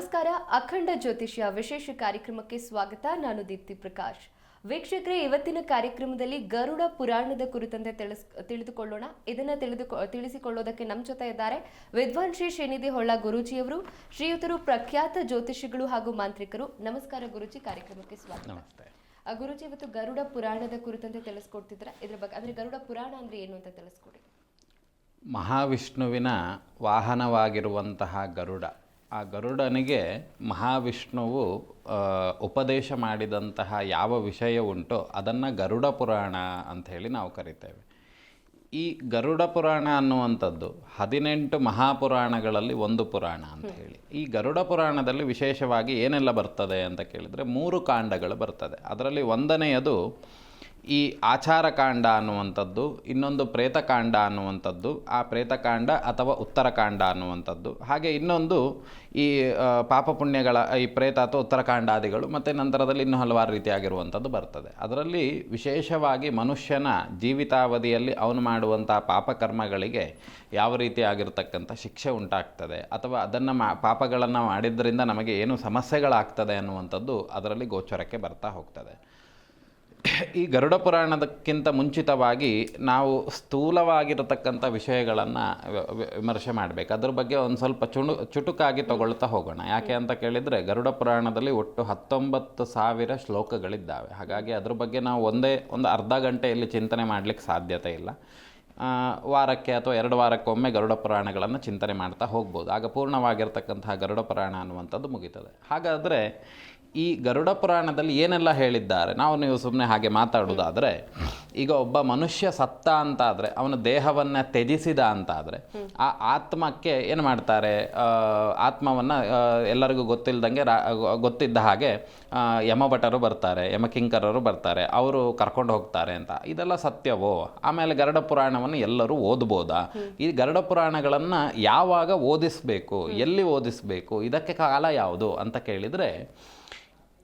ನಮಸ್ಕಾರ ಅಖಂಡ ಜ್ಯೋತಿಷ್ಯ ವಿಶೇಷ ಕಾರ್ಯಕ್ರಮಕ್ಕೆ ಸ್ವಾಗತ. ನಾನು ದೀಪ್ತಿ ಪ್ರಕಾಶ್. ವೀಕ್ಷಕರೇ ಇವತ್ತಿನ ಕಾರ್ಯಕ್ರಮದಲ್ಲಿ ಗರುಡ ಪುರಾಣದ ಕುರಿತಂತೆ ತಿಳಿಸ್ ತಿಳಿದುಕೊಳ್ಳೋಣ. ಇದನ್ನ ತಿಳಿದು ತಿಳಿಸಿಕೊಳ್ಳೋದಕ್ಕೆ ನಮ್ಮ ಜೊತೆ ಇದ್ದಾರೆ ವಿದ್ವಾನ್ ಶ್ರೀ ಶ್ರೀನಿಧಿ ಹೊಳ್ಳ ಗುರೂಜಿಯವರು ಶ್ರೀಯುತರು ಪ್ರಖ್ಯಾತ ಜ್ಯೋತಿಷಿಗಳು ಹಾಗೂ ಮಾಂತ್ರಿಕರು. ನಮಸ್ಕಾರ ಗುರುಜಿ ಕಾರ್ಯಕ್ರಮಕ್ಕೆ ಸ್ವಾಗತ. ಗುರೂಜಿ ಇವತ್ತು ಗರುಡ ಪುರಾಣದ ಕುರಿತಂತೆ ತಿಳಿಸ್ಕೊಡ್ತಿದ್ರ ಇದ್ರ ಬಗ್ಗೆ ಅಂದ್ರೆ ಗರುಡ ಪುರಾಣ ಅಂದ್ರೆ ಏನು ಅಂತ ತಿಳಿಸ್ಕೊಡಿ. ಮಹಾವಿಷ್ಣುವಿನ ವಾಹನವಾಗಿರುವಂತಹ ಗರುಡ. ಆ ಗರುಡನಿಗೆ ಮಹಾವಿಷ್ಣುವು ಉಪದೇಶ ಮಾಡಿದಂತಹ ಯಾವ ವಿಷಯ ಉಂಟೋ ಅದನ್ನು ಗರುಡ ಪುರಾಣ ಅಂತ ಹೇಳಿ ನಾವು ಕರಿತೇವೆ. ಈ ಗರುಡ ಪುರಾಣ ಅನ್ನುವಂಥದ್ದು ಹದಿನೆಂಟು ಮಹಾಪುರಾಣಗಳಲ್ಲಿ ಒಂದು ಪುರಾಣ ಅಂತ ಹೇಳಿ. ಈ ಗರುಡ ಪುರಾಣದಲ್ಲಿ ವಿಶೇಷವಾಗಿ ಏನೆಲ್ಲ ಬರ್ತದೆ ಅಂತ ಕೇಳಿದರೆ ಮೂರು ಕಾಂಡಗಳು ಬರ್ತದೆ. ಅದರಲ್ಲಿ ಒಂದನೆಯದು ಈ ಆಚಾರಕಾಂಡ ಅನ್ನುವಂಥದ್ದು, ಇನ್ನೊಂದು ಪ್ರೇತಕಾಂಡ ಅನ್ನುವಂಥದ್ದು, ಆ ಪ್ರೇತಕಾಂಡ ಅಥವಾ ಉತ್ತರಕಾಂಡ ಅನ್ನುವಂಥದ್ದು. ಹಾಗೆ ಇನ್ನೊಂದು ಈ ಪಾಪ ಪುಣ್ಯಗಳ ಈ ಪ್ರೇತ ಅಥವಾ ಉತ್ತರಕಾಂಡಾದಿಗಳು, ಮತ್ತು ನಂತರದಲ್ಲಿ ಇನ್ನೂ ಹಲವಾರು ರೀತಿಯಾಗಿರುವಂಥದ್ದು ಬರ್ತದೆ. ಅದರಲ್ಲಿ ವಿಶೇಷವಾಗಿ ಮನುಷ್ಯನ ಜೀವಿತಾವಧಿಯಲ್ಲಿ ಅವನು ಮಾಡುವಂಥ ಪಾಪಕರ್ಮಗಳಿಗೆ ಯಾವ ರೀತಿಯಾಗಿರ್ತಕ್ಕಂಥ ಶಿಕ್ಷೆ ಉಂಟಾಗ್ತದೆ, ಅಥವಾ ಅದನ್ನು ಮಾ, ಪಾಪಗಳನ್ನು ಮಾಡಿದ್ದರಿಂದ ನಮಗೆ ಏನು ಸಮಸ್ಯೆಗಳಾಗ್ತದೆ ಅನ್ನುವಂಥದ್ದು ಅದರಲ್ಲಿ ಗೋಚರಕ್ಕೆ ಬರ್ತಾ ಹೋಗ್ತದೆ. ಈ ಗರುಡ ಪುರಾಣದಕ್ಕಿಂತ ಮುಂಚಿತವಾಗಿ ನಾವು ಸ್ಥೂಲವಾಗಿರತಕ್ಕಂಥ ವಿಷಯಗಳನ್ನು ವಿಮರ್ಶೆ ಮಾಡಬೇಕು. ಅದ್ರ ಬಗ್ಗೆ ಒಂದು ಸ್ವಲ್ಪ ಚುಣು, ಚುಟುಕಾಗಿ ತಗೊಳ್ತಾ ಹೋಗೋಣ. ಯಾಕೆ ಅಂತ ಕೇಳಿದರೆ ಗರುಡ ಪುರಾಣದಲ್ಲಿ ಒಟ್ಟು ಹತ್ತೊಂಬತ್ತು ಸಾವಿರ ಶ್ಲೋಕಗಳಿದ್ದಾವೆ. ಹಾಗಾಗಿ ಅದ್ರ ಬಗ್ಗೆ ನಾವು ಒಂದೇ, ಒಂದು ಅರ್ಧ ಗಂಟೆಯಲ್ಲಿ ಚಿಂತನೆ ಮಾಡಲಿಕ್ಕೆ ಸಾಧ್ಯತೆ ಇಲ್ಲ. ವಾರಕ್ಕೆ ಅಥವಾ ಎರಡು ವಾರಕ್ಕೊಮ್ಮೆ ಗರುಡ ಪುರಾಣಗಳನ್ನು ಚಿಂತನೆ ಮಾಡ್ತಾ ಹೋಗ್ಬೋದು. ಆಗ ಪೂರ್ಣವಾಗಿರ್ತಕ್ಕಂತಹ ಗರುಡ ಪುರಾಣ ಅನ್ನುವಂಥದ್ದು ಮುಗೀತದೆ. ಹಾಗಾದರೆ ಈ ಗರುಡ ಪುರಾಣದಲ್ಲಿ ಏನೆಲ್ಲ ಹೇಳಿದ್ದಾರೆ? ನಾವು ನೀವು ಸುಮ್ಮನೆ ಹಾಗೆ ಮಾತಾಡೋದಾದರೆ ಈಗ ಒಬ್ಬ ಮನುಷ್ಯ ಸತ್ತ ಅಂತಾದರೆ, ಅವನ ದೇಹವನ್ನು ತ್ಯಜಿಸಿದ ಅಂತಾದರೆ, ಆ ಆತ್ಮಕ್ಕೆ ಏನು ಮಾಡ್ತಾರೆ? ಆತ್ಮವನ್ನು ಎಲ್ಲರಿಗೂ ಗೊತ್ತಿಲ್ಲದಂಗೆ ರಾ, ಗೊತ್ತಿದ್ದ ಹಾಗೆ ಯಮಭಟರು ಬರ್ತಾರೆ, ಯಮಕಿಂಕರರು ಬರ್ತಾರೆ, ಅವರು ಕರ್ಕೊಂಡು ಹೋಗ್ತಾರೆ ಅಂತ. ಇದೆಲ್ಲ ಸತ್ಯವೋ? ಆಮೇಲೆ ಗರುಡ ಪುರಾಣವನ್ನು ಎಲ್ಲರೂ ಓದ್ಬೋದಾ? ಈ ಗರುಡ ಪುರಾಣಗಳನ್ನು ಯಾವಾಗ ಓದಿಸಬೇಕು, ಎಲ್ಲಿ ಓದಿಸಬೇಕು, ಇದಕ್ಕೆ ಕಾಲ ಯಾವುದು ಅಂತ ಕೇಳಿದರೆ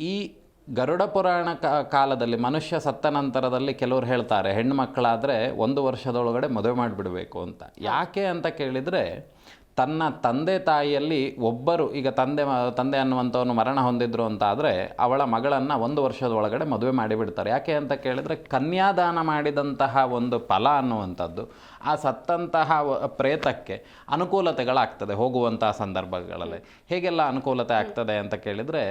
ಈ ಗರುಡ ಪುರಾಣ ಕಾಲದಲ್ಲಿ, ಮನುಷ್ಯ ಸತ್ತ ನಂತರದಲ್ಲಿ ಕೆಲವರು ಹೇಳ್ತಾರೆ, ಹೆಣ್ಣು ಮಕ್ಕಳಾದರೆ ಒಂದು ವರ್ಷದೊಳಗಡೆ ಮದುವೆ ಮಾಡಿಬಿಡಬೇಕು ಅಂತ. ಯಾಕೆ ಅಂತ ಕೇಳಿದರೆ ತನ್ನ ತಂದೆ ತಾಯಿಯಲ್ಲಿ ಒಬ್ಬರು ಈಗ ತಂದೆ ತಂದೆ ಅನ್ನುವಂಥವನು ಮರಣ ಹೊಂದಿದ್ರು ಅಂತ ಆದರೆ ಅವಳ ಮಗಳನ್ನು ಒಂದು ವರ್ಷದ ಒಳಗಡೆ ಮದುವೆ ಮಾಡಿಬಿಡ್ತಾರೆ. ಯಾಕೆ ಅಂತ ಕೇಳಿದರೆ ಕನ್ಯಾದಾನ ಮಾಡಿದಂತಹ ಒಂದು ಫಲ ಅನ್ನುವಂಥದ್ದು ಆ ಸತ್ತಂತಹ ಪ್ರೇತಕ್ಕೆ ಅನುಕೂಲತೆಗಳಾಗ್ತದೆ ಹೋಗುವಂತಹ ಸಂದರ್ಭಗಳಲ್ಲಿ. ಹೇಗೆಲ್ಲ ಅನುಕೂಲತೆ ಆಗ್ತದೆ ಅಂತ ಕೇಳಿದರೆ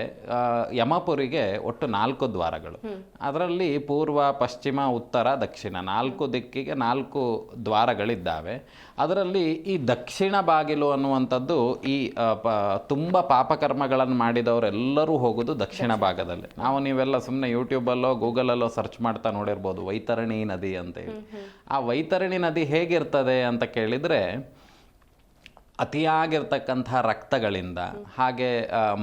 ಯಮಪುರಿಗೆ ಒಟ್ಟು ನಾಲ್ಕು ದ್ವಾರಗಳು. ಅದರಲ್ಲಿ ಪೂರ್ವ ಪಶ್ಚಿಮ ಉತ್ತರ ದಕ್ಷಿಣ ನಾಲ್ಕು ದಿಕ್ಕಿಗೆ ನಾಲ್ಕು ದ್ವಾರಗಳಿದ್ದಾವೆ. ಅದರಲ್ಲಿ ಈ ದಕ್ಷಿಣ ಬಾಗಿಲು ಅನ್ನುವಂಥದ್ದು ಈ ಪ ತುಂಬ ಪಾಪಕರ್ಮಗಳನ್ನು ಮಾಡಿದವರೆಲ್ಲರೂ ಹೋಗೋದು ದಕ್ಷಿಣ ಭಾಗದಲ್ಲಿ. ನಾವು ನೀವೆಲ್ಲ ಸುಮ್ಮನೆ ಯೂಟ್ಯೂಬಲ್ಲೋ ಗೂಗಲಲ್ಲೋ ಸರ್ಚ್ ಮಾಡ್ತಾ ನೋಡಿರ್ಬೋದು ವೈತರಣಿ ನದಿ ಅಂತೇಳಿ ಆ ವೈತರಣಿ ನದಿ ಹೇಗಿರ್ತದೆ ಅಂತ ಕೇಳಿದರೆ ಅತಿಯಾಗಿರ್ತಕ್ಕಂಥ ರಕ್ತಗಳಿಂದ, ಹಾಗೆ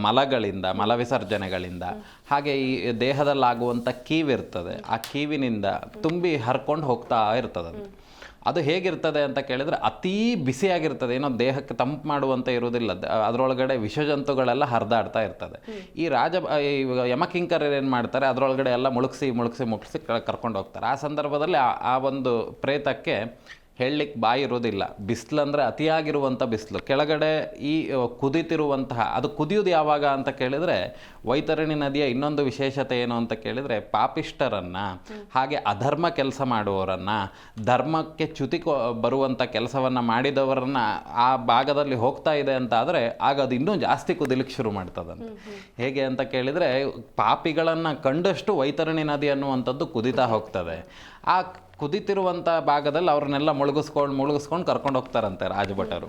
ಮಲಗಳಿಂದ, ಮಲವಿಸರ್ಜನೆಗಳಿಂದ, ಹಾಗೆ ಈ ದೇಹದಲ್ಲಾಗುವಂಥ ಕೀವಿರ್ತದೆ. ಆ ಕೀವಿನಿಂದ ತುಂಬಿ ಹರ್ಕೊಂಡು ಹೋಗ್ತಾ ಇರ್ತದಂತೆ. ಅದು ಹೇಗಿರ್ತದೆ ಅಂತ ಕೇಳಿದರೆ ಅತೀ ಬಿಸಿಯಾಗಿರ್ತದೆ. ಏನೋ ದೇಹಕ್ಕೆ ತಂಪು ಮಾಡುವಂತ ಇರುವುದಿಲ್ಲ. ಅದರೊಳಗಡೆ ವಿಷಜಂತುಗಳೆಲ್ಲ ಹರಿದಾಡ್ತಾ ಇರ್ತದೆ. ಈ ರಾಜ ಈ ಏನು ಮಾಡ್ತಾರೆ, ಅದರೊಳಗಡೆ ಎಲ್ಲ ಮುಳುಗಿಸಿ ಮುಳುಗಿಸಿ ಮುಳುಗಿಸಿ ಕರ್ಕೊಂಡು ಹೋಗ್ತಾರೆ. ಆ ಸಂದರ್ಭದಲ್ಲಿ ಆ ಒಂದು ಪ್ರೇತಕ್ಕೆ ಹೇಳಲಿಕ್ಕೆ ಬಾಯಿ ಇರೋದಿಲ್ಲ ಬಿಸಿಲು ಅಂದರೆ ಅತಿಯಾಗಿರುವಂಥ ಬಿಸಿಲು. ಕೆಳಗಡೆ ಈ ಕುದಿತಿರುವಂತಹ, ಅದು ಕುದಿಯೋದು ಯಾವಾಗ ಅಂತ ಕೇಳಿದರೆ ವೈತರಣಿ ನದಿಯ ಇನ್ನೊಂದು ವಿಶೇಷತೆ ಏನು ಅಂತ ಕೇಳಿದರೆ ಪಾಪಿಷ್ಟರನ್ನು ಹಾಗೆ ಅಧರ್ಮ ಕೆಲಸ ಮಾಡುವವರನ್ನು, ಧರ್ಮಕ್ಕೆ ಚ್ಯುತಿ ಬರುವಂಥ ಕೆಲಸವನ್ನು ಮಾಡಿದವರನ್ನು ಆ ಭಾಗದಲ್ಲಿ ಹೋಗ್ತಾ ಇದೆ ಅಂತ ಆದರೆ ಆಗ ಅದು ಇನ್ನೂ ಜಾಸ್ತಿ ಕುದಿಲಿಕ್ಕೆ ಶುರು ಮಾಡ್ತದಂತೆ. ಹೇಗೆ ಅಂತ ಕೇಳಿದರೆ ಪಾಪಿಗಳನ್ನು ಕಂಡಷ್ಟು ವೈತರಣಿ ನದಿ ಅನ್ನುವಂಥದ್ದು ಕುದಿತಾ ಹೋಗ್ತದೆ. ಆ ಕುದಿತಿರುವಂಥ ಭಾಗದಲ್ಲಿ ಅವ್ರನ್ನೆಲ್ಲ ಮುಳುಗಿಸ್ಕೊಂಡು ಮುಳುಗಿಸ್ಕೊಂಡು ಕರ್ಕೊಂಡು ಹೋಗ್ತಾರಂತೆ ರಾಜಭಟರು.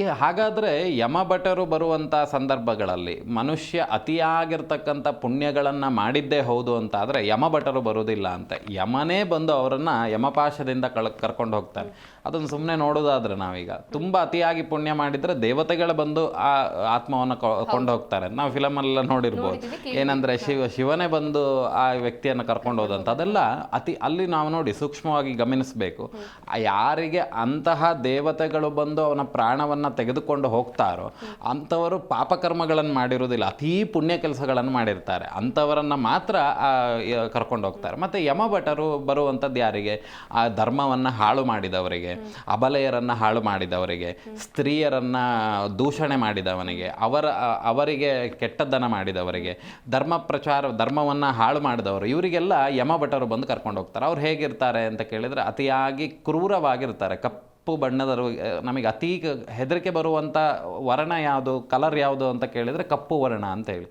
ಈ ಹಾಗಾದರೆ ಯಮಭಟರು ಬರುವಂಥ ಸಂದರ್ಭಗಳಲ್ಲಿ ಮನುಷ್ಯ ಅತಿಯಾಗಿರ್ತಕ್ಕಂಥ ಪುಣ್ಯಗಳನ್ನು ಮಾಡಿದ್ದೇ ಹೌದು ಅಂತ ಆದರೆ ಯಮಭಟರು ಬರುವುದಿಲ್ಲ ಅಂತ. ಯಮನೇ ಬಂದು ಅವರನ್ನು ಯಮಪಾಶದಿಂದ ಕಳ್ ಕರ್ಕೊಂಡು ಹೋಗ್ತಾರೆ. ಅದನ್ನು ಸುಮ್ಮನೆ ನೋಡೋದಾದ್ರೆ ನಾವೀಗ ತುಂಬ ಅತಿಯಾಗಿ ಪುಣ್ಯ ಮಾಡಿದರೆ ದೇವತೆಗಳು ಬಂದು ಆ ಆತ್ಮವನ್ನು ಕೊಂಡು ಹೋಗ್ತಾರೆ. ನಾವು ಫಿಲಮಲ್ಲೆಲ್ಲ ನೋಡಿರ್ಬೋದು. ಏನಂದರೆ ಶಿವ ಶಿವನೇ ಬಂದು ಆ ವ್ಯಕ್ತಿಯನ್ನು ಕರ್ಕೊಂಡು ಹೋದಂಥ ಅದೆಲ್ಲ ಅತಿ ಅಲ್ಲಿ ನಾವು ನೋಡಿ ಸೂಕ್ಷ್ಮವಾಗಿ ಗಮನಿಸಬೇಕು. ಯಾರಿಗೆ ಅಂತಹ ದೇವತೆಗಳು ಬಂದು ಅವನ ಪ್ರಾಣವನ್ನು ತೆಗೆದುಕೊಂಡು ಹೋಗ್ತಾರೋ, ಅಂಥವರು ಪಾಪಕರ್ಮಗಳನ್ನು ಮಾಡಿರುವುದಿಲ್ಲ. ಅತೀ ಪುಣ್ಯ ಕೆಲಸಗಳನ್ನು ಮಾಡಿರ್ತಾರೆ. ಅಂಥವರನ್ನು ಮಾತ್ರ ಕರ್ಕೊಂಡು ಹೋಗ್ತಾರೆ. ಮತ್ತು ಯಮಭಟರು ಬರುವಂಥದ್ದು ಯಾರಿಗೆ? ಆ ಧರ್ಮವನ್ನು ಹಾಳು ಮಾಡಿದವರಿಗೆ, ಅಬಲೆಯರನ್ನು ಹಾಳು ಮಾಡಿದವರಿಗೆ, ಸ್ತ್ರೀಯರನ್ನು ದೂಷಣೆ ಮಾಡಿದವನಿಗೆ, ಅವರ ಅವರಿಗೆ ಕೆಟ್ಟದ್ದನ್ನು ಮಾಡಿದವರಿಗೆ, ಧರ್ಮ ಪ್ರಚಾರ, ಧರ್ಮವನ್ನು ಹಾಳು ಮಾಡಿದವರು, ಇವರಿಗೆಲ್ಲ ಯಮಭಟರು ಬಂದು ಕರ್ಕೊಂಡು ಹೋಗ್ತಾರೆ. ಅವ್ರು ಹೇಗಿರ್ತಾರೆ? ಅಂತ ಕೇಳಿದರೆ ಅತಿಯಾಗಿ ಕ್ರೂರವಾಗಿರ್ತಾರೆ. ಕಪ್ಪು ಬಣ್ಣದರು ನಮಗೆ ಅತಿ ಹೆದರಿಕೆ ಬರುವಂಥ ವರ್ಣ ಯಾವುದು ಕಲರ್ ಯಾವುದು ಅಂತ ಕೇಳಿದರೆ ಕಪ್ಪು ವರ್ಣ ಅಂತ ಹೇಳಿ.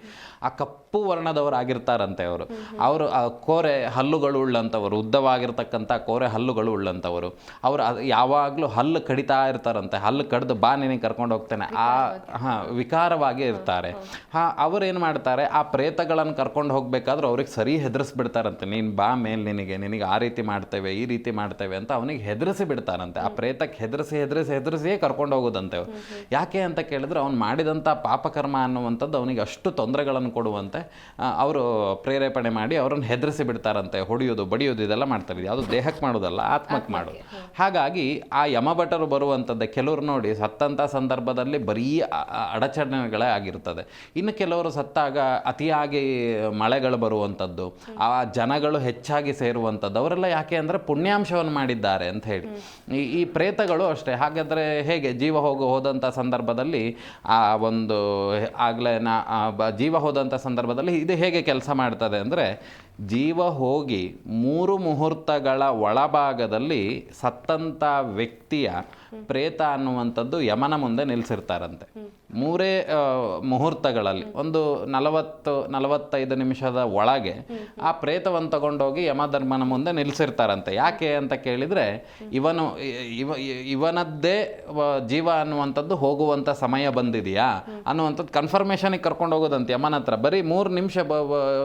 ಆ ಕಪ್ಪು ವರ್ಣದವರಾಗಿರ್ತಾರಂತೆ ಅವರು. ಅವರು ಆ ಕೋರೆ ಹಲ್ಲುಗಳು ಉಳ್ಳಂಥವರು ಉದ್ದವಾಗಿರ್ತಕ್ಕಂಥ ಕೋರೆ ಹಲ್ಲುಗಳು ಉಳ್ಳಂಥವರು. ಅವರು ಅದು ಯಾವಾಗಲೂ ಹಲ್ಲು ಕಡಿತಾ ಇರ್ತಾರಂತೆ. ಹಲ್ಲು ಕಡ್ದು ಬಾ ನಿನಗೆ ಕರ್ಕೊಂಡು ಹೋಗ್ತೇನೆ. ಆ ಹಾಂ ವಿಕಾರವಾಗಿ ಇರ್ತಾರೆ. ಹಾಂ ಅವರೇನು ಮಾಡ್ತಾರೆ? ಆ ಪ್ರೇತಗಳನ್ನು ಕರ್ಕೊಂಡು ಹೋಗಬೇಕಾದ್ರೂ ಅವ್ರಿಗೆ ಸರಿ ಹೆದರಿಸ್ಬಿಡ್ತಾರಂತೆ. ನೀನು ಬಾ ಮೇಲೆ ನಿನಗೆ ನಿನಗೆ ಆ ರೀತಿ ಮಾಡ್ತೇವೆ ಈ ರೀತಿ ಮಾಡ್ತೇವೆ ಅಂತ ಅವನಿಗೆ ಹೆದರಿಸಿ ಬಿಡ್ತಾರಂತೆ. ಆ ಪ್ರೇತಕ್ಕೆ ಹೆದರಿಸಿ ಹೆದರಿಸಿ ಹೆದರಿಸಿಯೇ ಕರ್ಕೊಂಡು ಹೋಗೋದಂತೆ ಅವ್ರು. ಯಾಕೆ ಅಂತ ಕೇಳಿದ್ರೆ ಅವ್ನು ಮಾಡಿದಂಥ ಪಾಪಕರ್ಮ ಅನ್ನುವಂಥದ್ದು ಅವನಿಗೆ ಅಷ್ಟು ತೊಂದರೆಗಳನ್ನು ಕೊಡುವಂತೆ ಅವರು ಪ್ರೇರೇಪಣೆ ಮಾಡಿ ಅವರನ್ನು ಹೆದರಿಸಿ ಬಿಡ್ತಾರಂತೆ ಹೊಡೆಯೋದು ಬಡಿಯೋದು ಇದೆಲ್ಲ ಮಾಡ್ತಾರೆ. ಇದು ಯಾವುದು ದೇಹಕ್ಕೆ ಮಾಡೋದಲ್ಲ ಆತ್ಮಕ್ಕೆ ಮಾಡೋದು. ಹಾಗಾಗಿ ಆ ಯಮಭಟರು ಬರುವಂಥದ್ದೇ ಕೆಲವರು ನೋಡಿ ಸತ್ತಂಥ ಸಂದರ್ಭದಲ್ಲಿ ಬರೀ ಅಡಚಣೆಗಳೇ ಆಗಿರ್ತದೆ. ಇನ್ನು ಕೆಲವರು ಸತ್ತಾಗ ಅತಿಯಾಗಿ ಮಳೆಗಳು ಬರುವಂಥದ್ದು ಆ ಜನಗಳು ಹೆಚ್ಚಾಗಿ ಸೇರುವಂಥದ್ದು ಅವರೆಲ್ಲ ಯಾಕೆ ಅಂದರೆ ಪುಣ್ಯಾಂಶವನ್ನು ಮಾಡಿದ್ದಾರೆ ಅಂತ ಹೇಳಿ. ಈ ಪ್ರೇತಗಳು ಅಷ್ಟೇ. ಹಾಗಾದರೆ ಹೇಗೆ? ಜೀವ ಹೋಗೋ ಹೋದಂಥ ಸಂದರ್ಭದಲ್ಲಿ ಆ ಒಂದು ಆಗಲೇ ನಾ ಜೀವ ಬ- ಹೋದಂಥ ಸಂದರ್ಭದಲ್ಲಿ ಇದು ಹೇಗೆ ಕೆಲಸ ಮಾಡ್ತದೆ ಅಂದರೆ ಜೀವ ಹೋಗಿ ಮೂರು ಮುಹೂರ್ತಗಳ ಒಳಭಾಗದಲ್ಲಿ ಸತ್ತಂಥ ವ್ಯಕ್ತಿಯ ಪ್ರೇತ ಅನ್ನುವಂಥದ್ದು ಯಮನ ಮುಂದೆ ನಿಲ್ಲಿಸಿರ್ತಾರಂತೆ ಮೂರೇ ಮುಹೂರ್ತಗಳಲ್ಲಿ ಒಂದು ನಲವತ್ತು ನಲವತ್ತೈದು ನಿಮಿಷದ ಒಳಗೆ ಆ ಪ್ರೇತವನ್ನು ತಗೊಂಡೋಗಿ ಯಮಧರ್ಮನ ಮುಂದೆ ನಿಲ್ಲಿಸಿರ್ತಾರಂತೆ ಯಾಕೆ ಅಂತ ಕೇಳಿದರೆ ಇವನು ಇವ ಇವನದ್ದೇ ಜೀವ ಅನ್ನುವಂಥದ್ದು ಹೋಗುವಂಥ ಸಮಯ ಬಂದಿದೆಯಾ ಅನ್ನುವಂಥದ್ದು ಕನ್ಫರ್ಮೇಷನಿಗೆ ಕರ್ಕೊಂಡು ಹೋಗೋದಂತೆ ಯಮನ ಹತ್ರ. ಬರೀ ಮೂರು ನಿಮಿಷ ಬ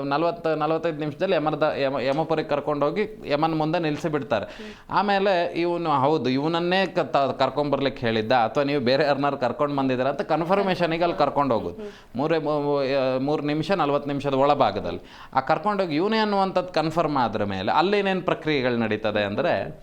ನಲವತ್ತು ನಲವತ್ತೈದು ನಿಮಿಷದಲ್ಲಿ ಯಮನದ ಯಮ ಯಮಪುರಿಗೆ ಕರ್ಕೊಂಡೋಗಿ ಯಮನ ಮುಂದೆ ನಿಲ್ಲಿಸಿ ಬಿಡ್ತಾರೆ. ಆಮೇಲೆ ಇವನು, ಹೌದು, ಇವನನ್ನೇ ಕ- ಕರ್ಕೊಂಬರ್ಲಿಕ್ಕೆ ಹೇಳಿದ್ದ. ಅಥವಾ ನೀವು ಬೇರೆ ಯಾರನ್ನಾರು ಕರ್ಕೊಂಡು ಬಂದಿದ್ದೀರ ಅಂತ ಕನ್ಫರ್ಮೇಷನಿಗೆ ಅಲ್ಲಿ ಕರ್ಕೊಂಡು ಹೋಗೋದು. ಮೂರೇ ಮೂರು ನಿಮಿಷ, ನಲ್ವತ್ತು ನಿಮಿಷದ ಒಳಭಾಗದಲ್ಲಿ. ಆ ಕರ್ಕೊಂಡೋಗಿ ಇವನೇ ಅನ್ನುವಂಥದ್ದು ಕನ್ಫರ್ಮ್ ಆದ್ರ ಮೇಲೆ ಅಲ್ಲೇನೇನು ಪ್ರಕ್ರಿಯೆಗಳು ನಡೀತದೆ ಅಂದರೆ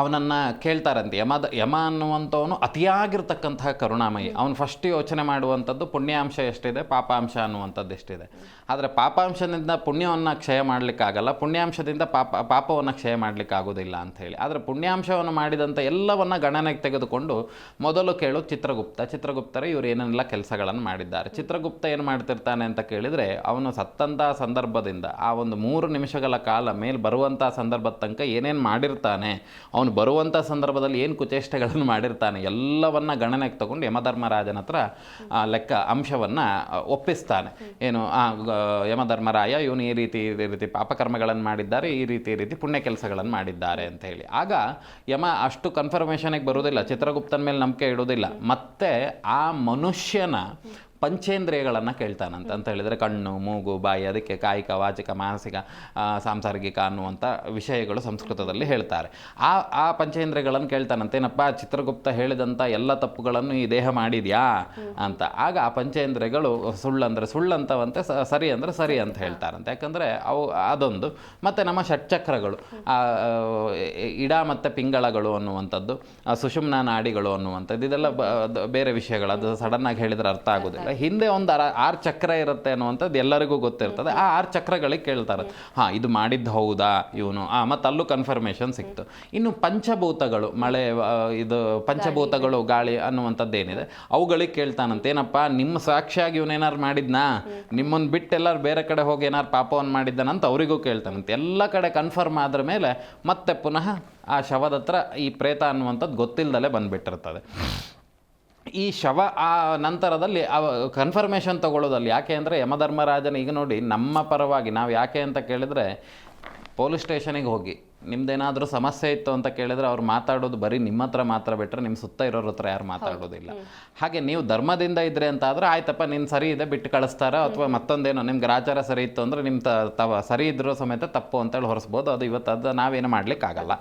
ಅವನನ್ನು ಕೇಳ್ತಾರಂತೆ. ಯಮದ ಯಮ ಅನ್ನುವಂಥವನು ಅತಿಯಾಗಿರ್ತಕ್ಕಂತಹ ಕರುಣಾಮಯಿ. ಅವನು ಫಸ್ಟ್ ಯೋಚನೆ ಮಾಡುವಂಥದ್ದು ಪುಣ್ಯಾಂಶ ಎಷ್ಟಿದೆ ಪಾಪಾಂಶ ಅನ್ನುವಂಥದ್ದು ಎಷ್ಟಿದೆ. ಆದರೆ ಪಾಪಾಂಶದಿಂದ ಪುಣ್ಯವನ್ನು ಕ್ಷಯ ಮಾಡಲಿಕ್ಕಾಗಲ್ಲ ಪುಣ್ಯಾಂಶದಿಂದ ಪಾಪ ಪಾಪವನ್ನು ಕ್ಷಯ ಮಾಡಲಿಕ್ಕಾಗೋದಿಲ್ಲ ಅಂತ ಹೇಳಿ ಆದರೆ ಪುಣ್ಯಾಂಶವನ್ನು ಮಾಡಿದಂಥ ಎಲ್ಲವನ್ನು ಗಣನೆಗೆ ತೆಗೆದುಕೊಂಡು ಮೊದಲು ಕೇಳು ಚಿತ್ರಗುಪ್ತ. ಚಿತ್ರಗುಪ್ತರೇ ಇವರು ಏನೆಲ್ಲ ಕೆಲಸಗಳನ್ನು ಮಾಡಿದ್ದಾರೆ. ಚಿತ್ರಗುಪ್ತ ಏನು ಮಾಡ್ತಿರ್ತಾನೆ ಅಂತ ಕೇಳಿದರೆ ಅವನು ಸತ್ತಂಥ ಸಂದರ್ಭದಿಂದ ಆ ಒಂದು ಮೂರು ನಿಮಿಷಗಳ ಕಾಲ ಮೇಲೆ ಬರುವಂಥ ಸಂದರ್ಭದ ತನಕ ಏನೇನು ಮಾಡಿರ್ತಾನೆ ಅವನು ಬರುವಂಥ ಸಂದರ್ಭದಲ್ಲಿ ಏನು ಕುಚೇಷ್ಟೆಗಳನ್ನು ಮಾಡಿರ್ತಾನೆ ಎಲ್ಲವನ್ನು ಗಣನೆಗೆ ತಗೊಂಡು ಯಮಧರ್ಮರಾಜನ ಹತ್ರ ಲೆಕ್ಕ ಅಂಶವನ್ನು ಒಪ್ಪಿಸ್ತಾನೆ. ಏನು ಯಮಧರ್ಮರಾಯ ಇವನು ಈ ರೀತಿ ಈ ರೀತಿ ಪಾಪಕರ್ಮಗಳನ್ನು ಮಾಡಿದ್ದಾರೆ, ಈ ರೀತಿ ರೀತಿ ಪುಣ್ಯ ಕೆಲಸಗಳನ್ನು ಮಾಡಿದ್ದಾರೆ ಅಂತ ಹೇಳಿ. ಆಗ ಯಮ ಅಷ್ಟು ಕನ್ಫರ್ಮೇಷನಿಗೆ ಬರುವುದಿಲ್ಲ, ಚಿತ್ರಗುಪ್ತನ ಮೇಲೆ ನಂಬಿಕೆ ಇಡೋದಿಲ್ಲ ಮತ್ತೆ ಆ ಮನುಷ್ಯನ ಪಂಚೇಂದ್ರಿಯಗಳನ್ನು ಕೇಳ್ತಾನಂತ ಅಂತ ಹೇಳಿದರೆ ಕಣ್ಣು, ಮೂಗು, ಬಾಯಿ, ಅದಕ್ಕೆ ಕಾಯಿಕ, ವಾಚಿಕ, ಮಾನಸಿಕ ಸಾಂಸಾರಿಕ ಅನ್ನುವಂಥ ವಿಷಯಗಳು ಸಂಸ್ಕೃತದಲ್ಲಿ ಹೇಳ್ತಾರೆ. ಆ ಆ ಪಂಚೇಂದ್ರಿಯಗಳನ್ನು ಕೇಳ್ತಾನಂತೆ, ಏನಪ್ಪ, ಚಿತ್ರಗುಪ್ತ ಹೇಳಿದಂಥ ಎಲ್ಲ ತಪ್ಪುಗಳನ್ನು ಈ ದೇಹ ಮಾಡಿದ್ಯಾ? ಅಂತ. ಆಗ ಆ ಪಂಚೇಂದ್ರಿಯಗಳು ಸುಳ್ಳಂದರೆ ಸುಳ್ಳಂತವಂತೆ ಸರಿ ಅಂದರೆ ಸರಿ ಅಂತ ಹೇಳ್ತಾರಂತೆ. ಯಾಕಂದರೆ ಅವು ಅದೊಂದು. ಮತ್ತು ನಮ್ಮ ಷಟ್ಚಕ್ರಗಳು ಇಡ ಮತ್ತು ಪಿಂಗಳಗಳು ಅನ್ನುವಂಥದ್ದು ಸುಷುಮ್ನ ನಾಡಿಗಳು ಅನ್ನುವಂಥದ್ದು, ಇದೆಲ್ಲ ಬೇರೆ ವಿಷಯಗಳು. ಅದು ಸಡನ್ನಾಗಿ ಹೇಳಿದರೆ ಅರ್ಥ ಆಗೋದಿಲ್ಲ. ಹಿಂದೆ ಒಂದು ಅರ ಆರು ಚಕ್ರ ಇರುತ್ತೆ ಅನ್ನುವಂಥದ್ದು ಎಲ್ಲರಿಗೂ ಗೊತ್ತಿರ್ತದೆ. ಆ ಆರು ಚಕ್ರಗಳಿಗೆ ಕೇಳ್ತಾರೆ ಹಾಂ, ಇದು ಮಾಡಿದ್ದು ಹೌದಾ ಇವನು? ಆ ಮತ್ತು ಅಲ್ಲೂ ಕನ್ಫರ್ಮೇಷನ್ ಸಿಕ್ತು. ಇನ್ನು ಪಂಚಭೂತಗಳು, ಮಳೆ ಇದು ಪಂಚಭೂತಗಳು, ಗಾಳಿ ಅನ್ನುವಂಥದ್ದು ಏನಿದೆ, ಅವುಗಳಿಗೆ ಕೇಳ್ತಾನಂತೆ, ಏನಪ್ಪ, ನಿಮ್ಮ ಸಾಕ್ಷಿಯಾಗಿ ಇವನೇನಾರು ಮಾಡಿದ್ನಾ? ನಿಮ್ಮನ್ನು ಬಿಟ್ಟು ಎಲ್ಲರೂ ಬೇರೆ ಕಡೆ ಹೋಗಿ ಏನಾರು ಪಾಪವನ್ನು ಮಾಡಿದ್ದಾನಂತ ಅವರಿಗೂ ಕೇಳ್ತಾನಂತೆ. ಎಲ್ಲ ಕಡೆ ಕನ್ಫರ್ಮ್ ಆದ್ರ ಮೇಲೆ ಮತ್ತೆ ಪುನಃ ಆ ಶವದ ಹತ್ರ ಈ ಪ್ರೇತ ಅನ್ನುವಂಥದ್ದು ಗೊತ್ತಿಲ್ಲದಲೇ ಬಂದ್ಬಿಟ್ಟಿರ್ತದೆ. ಈ ಶವ ಆ ನಂತರದಲ್ಲಿ ಅವ ಕನ್ಫರ್ಮೇಷನ್ ತಗೊಳ್ಳೋದಲ್ಲಿ ಯಾಕೆ ಅಂದರೆ ಯಮಧರ್ಮರಾಜನ ಈಗ ನೋಡಿ ನಮ್ಮ ಪರವಾಗಿ ನಾವು ಯಾಕೆ ಅಂತ ಕೇಳಿದರೆ ಪೊಲೀಸ್ ಸ್ಟೇಷನಿಗೆ ಹೋಗಿ ನಿಮ್ದೇನಾದರೂ ಸಮಸ್ಯೆ ಇತ್ತು ಅಂತ ಕೇಳಿದರೆ ಅವ್ರು ಮಾತಾಡೋದು ಬರೀ ನಿಮ್ಮ ಹತ್ರ ಮಾತ್ರ ಬಿಟ್ಟರೆ ನಿಮ್ಮ ಸುತ್ತ ಇರೋರ ಹತ್ರ ಯಾರು ಮಾತಾಡೋದಿಲ್ಲ. ಹಾಗೆ ನೀವು ಧರ್ಮದಿಂದ ಇದ್ರೆ ಅಂತ ಆದರೆ ಆಯ್ತಪ್ಪ ನಿನ್ನ ಸರಿ ಇದೆ ಬಿಟ್ಟು ಕಳಿಸ್ತಾರ ಅಥವಾ ಮತ್ತೊಂದೇನೋ ನಿಮ್ಗೆ ಆಚಾರ ಸರಿ ಇತ್ತು ಅಂದರೆ ನಿಮ್ಮ ತ ತವ ಸರಿ ಇದ್ರೂ ಸಮೇತ ತಪ್ಪು ಅಂತೇಳಿ ಹೊರಿಸ್ಬೋದು. ಅದು ಇವತ್ತು ಅದು ನಾವೇನು ಮಾಡಲಿಕ್ಕಾಗಲ್ಲ.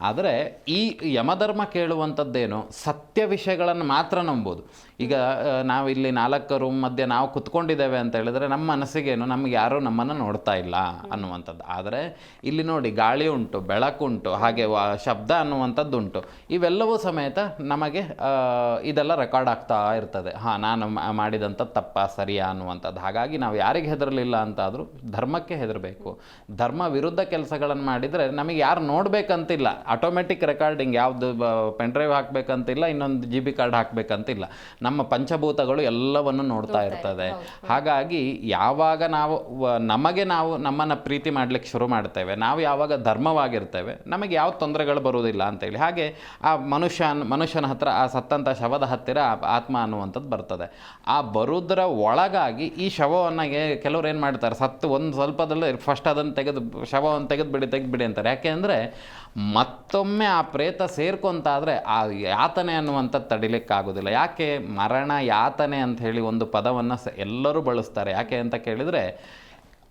ಆದರೆ ಈ ಯಮಧರ್ಮ ಕೇಳುವಂಥದ್ದೇನು ಸತ್ಯ ವಿಷಯಗಳನ್ನು ಮಾತ್ರ ನಂಬೋದು. ಈಗ ನಾವಿಲ್ಲಿ ನಾಲ್ಕು ರೂಮ್ ಮಧ್ಯೆ ನಾವು ಕುತ್ಕೊಂಡಿದ್ದೇವೆ ಅಂತ ಹೇಳಿದ್ರೆ ನಮ್ಮ ಮನಸ್ಸಿಗೇನು ನಮ್ಗೆ ಯಾರೂ ನಮ್ಮನ್ನು ನೋಡ್ತಾ ಇಲ್ಲ ಅನ್ನುವಂಥದ್ದು. ಆದರೆ ಇಲ್ಲಿ ನೋಡಿ ಗಾಳಿ ಉಂಟು ಬೆಳಕುಂಟು ಹಾಗೆ ವ, ಶಬ್ದ ಅನ್ನುವಂಥದ್ದು ಉಂಟು. ಇವೆಲ್ಲವೂ ಸಮೇತ ನಮಗೆ ಇದೆಲ್ಲ ರೆಕಾರ್ಡ್ ಆಗ್ತಾ ಇರ್ತದೆ. ಹಾಂ, ನಾನು ಮಾಡಿದಂಥ ತಪ್ಪ, ಸರಿಯಾ ಅನ್ನುವಂಥದ್ದು. ಹಾಗಾಗಿ ನಾವು ಯಾರಿಗೆ ಹೆದರಲಿಲ್ಲ ಅಂತಾದರೂ ಧರ್ಮಕ್ಕೆ ಹೆದರಬೇಕು. ಧರ್ಮ ವಿರುದ್ಧ ಕೆಲಸಗಳನ್ನು ಮಾಡಿದರೆ ನಮಗೆ ಯಾರು ನೋಡಬೇಕಂತಿಲ್ಲ. ಆಟೋಮೆಟಿಕ್ ರೆಕಾರ್ಡಿಂಗ್ ಯಾವುದು ಪೆನ್ಡ್ರೈವ್ ಹಾಕಬೇಕಂತಿಲ್ಲ ಇನ್ನೊಂದು ಜಿ ಬಿ ಕಾರ್ಡ್ ಹಾಕಬೇಕಂತಿಲ್ಲ. ನಮ್ಮ ಪಂಚಭೂತಗಳು ಎಲ್ಲವನ್ನು ನೋಡ್ತಾ ಇರ್ತದೆ. ಹಾಗಾಗಿ ಯಾವಾಗ ನಾವು ನಮಗೆ ನಾವು ನಮ್ಮನ್ನು ಪ್ರೀತಿ ಮಾಡ್ಲಿಕ್ಕೆ ಶುರು ಮಾಡ್ತೇವೆ ನಾವು ಯಾವಾಗ ಧರ್ಮವಾಗಿರ್ತೇವೆ ನಮಗೆ ಯಾವ ತೊಂದರೆಗಳು ಬರುವುದಿಲ್ಲ ಅಂತೇಳಿ. ಹಾಗೆ ಆ ಮನುಷ್ಯ ಮನುಷ್ಯನ ಹತ್ರ ಆ ಸತ್ತಂಥ ಶವದ ಹತ್ತಿರ ಆತ್ಮ ಅನ್ನುವಂಥದ್ದು ಬರ್ತದೆ. ಆ ಬರುದ್ರ ಒಳಗಾಗಿ ಈ ಶವವನ್ನು ಕೆಲವ್ರು ಏನು ಮಾಡ್ತಾರೆ ಸತ್ತು ಒಂದು ಸ್ವಲ್ಪದಲ್ಲೇ ಫಸ್ಟ್ ಅದನ್ನು ತೆಗೆದು ಶವವನ್ನು ತೆಗೆದುಬಿಡಿ ತೆಗೆದುಬಿಡಿ ಅಂತಾರೆ. ಯಾಕೆ ಅಂದರೆ ಮತ್ತೊಮ್ಮೆ ಆ ಪ್ರೇತ ಸೇರ್ಕೊಂತಾದರೆ ಆ ಯಾತನೆ ಅನ್ನುವಂಥದ್ದು ತಡಿಲಿಕ್ಕಾಗೋದಿಲ್ಲ. ಯಾಕೆ ಮರಣ ಯಾತನೆ ಅಂತ ಹೇಳಿ ಒಂದು ಪದವನ್ನು ಸ ಎಲ್ಲರೂ ಬಳಸ್ತಾರೆ. ಯಾಕೆ ಅಂತ ಕೇಳಿದರೆ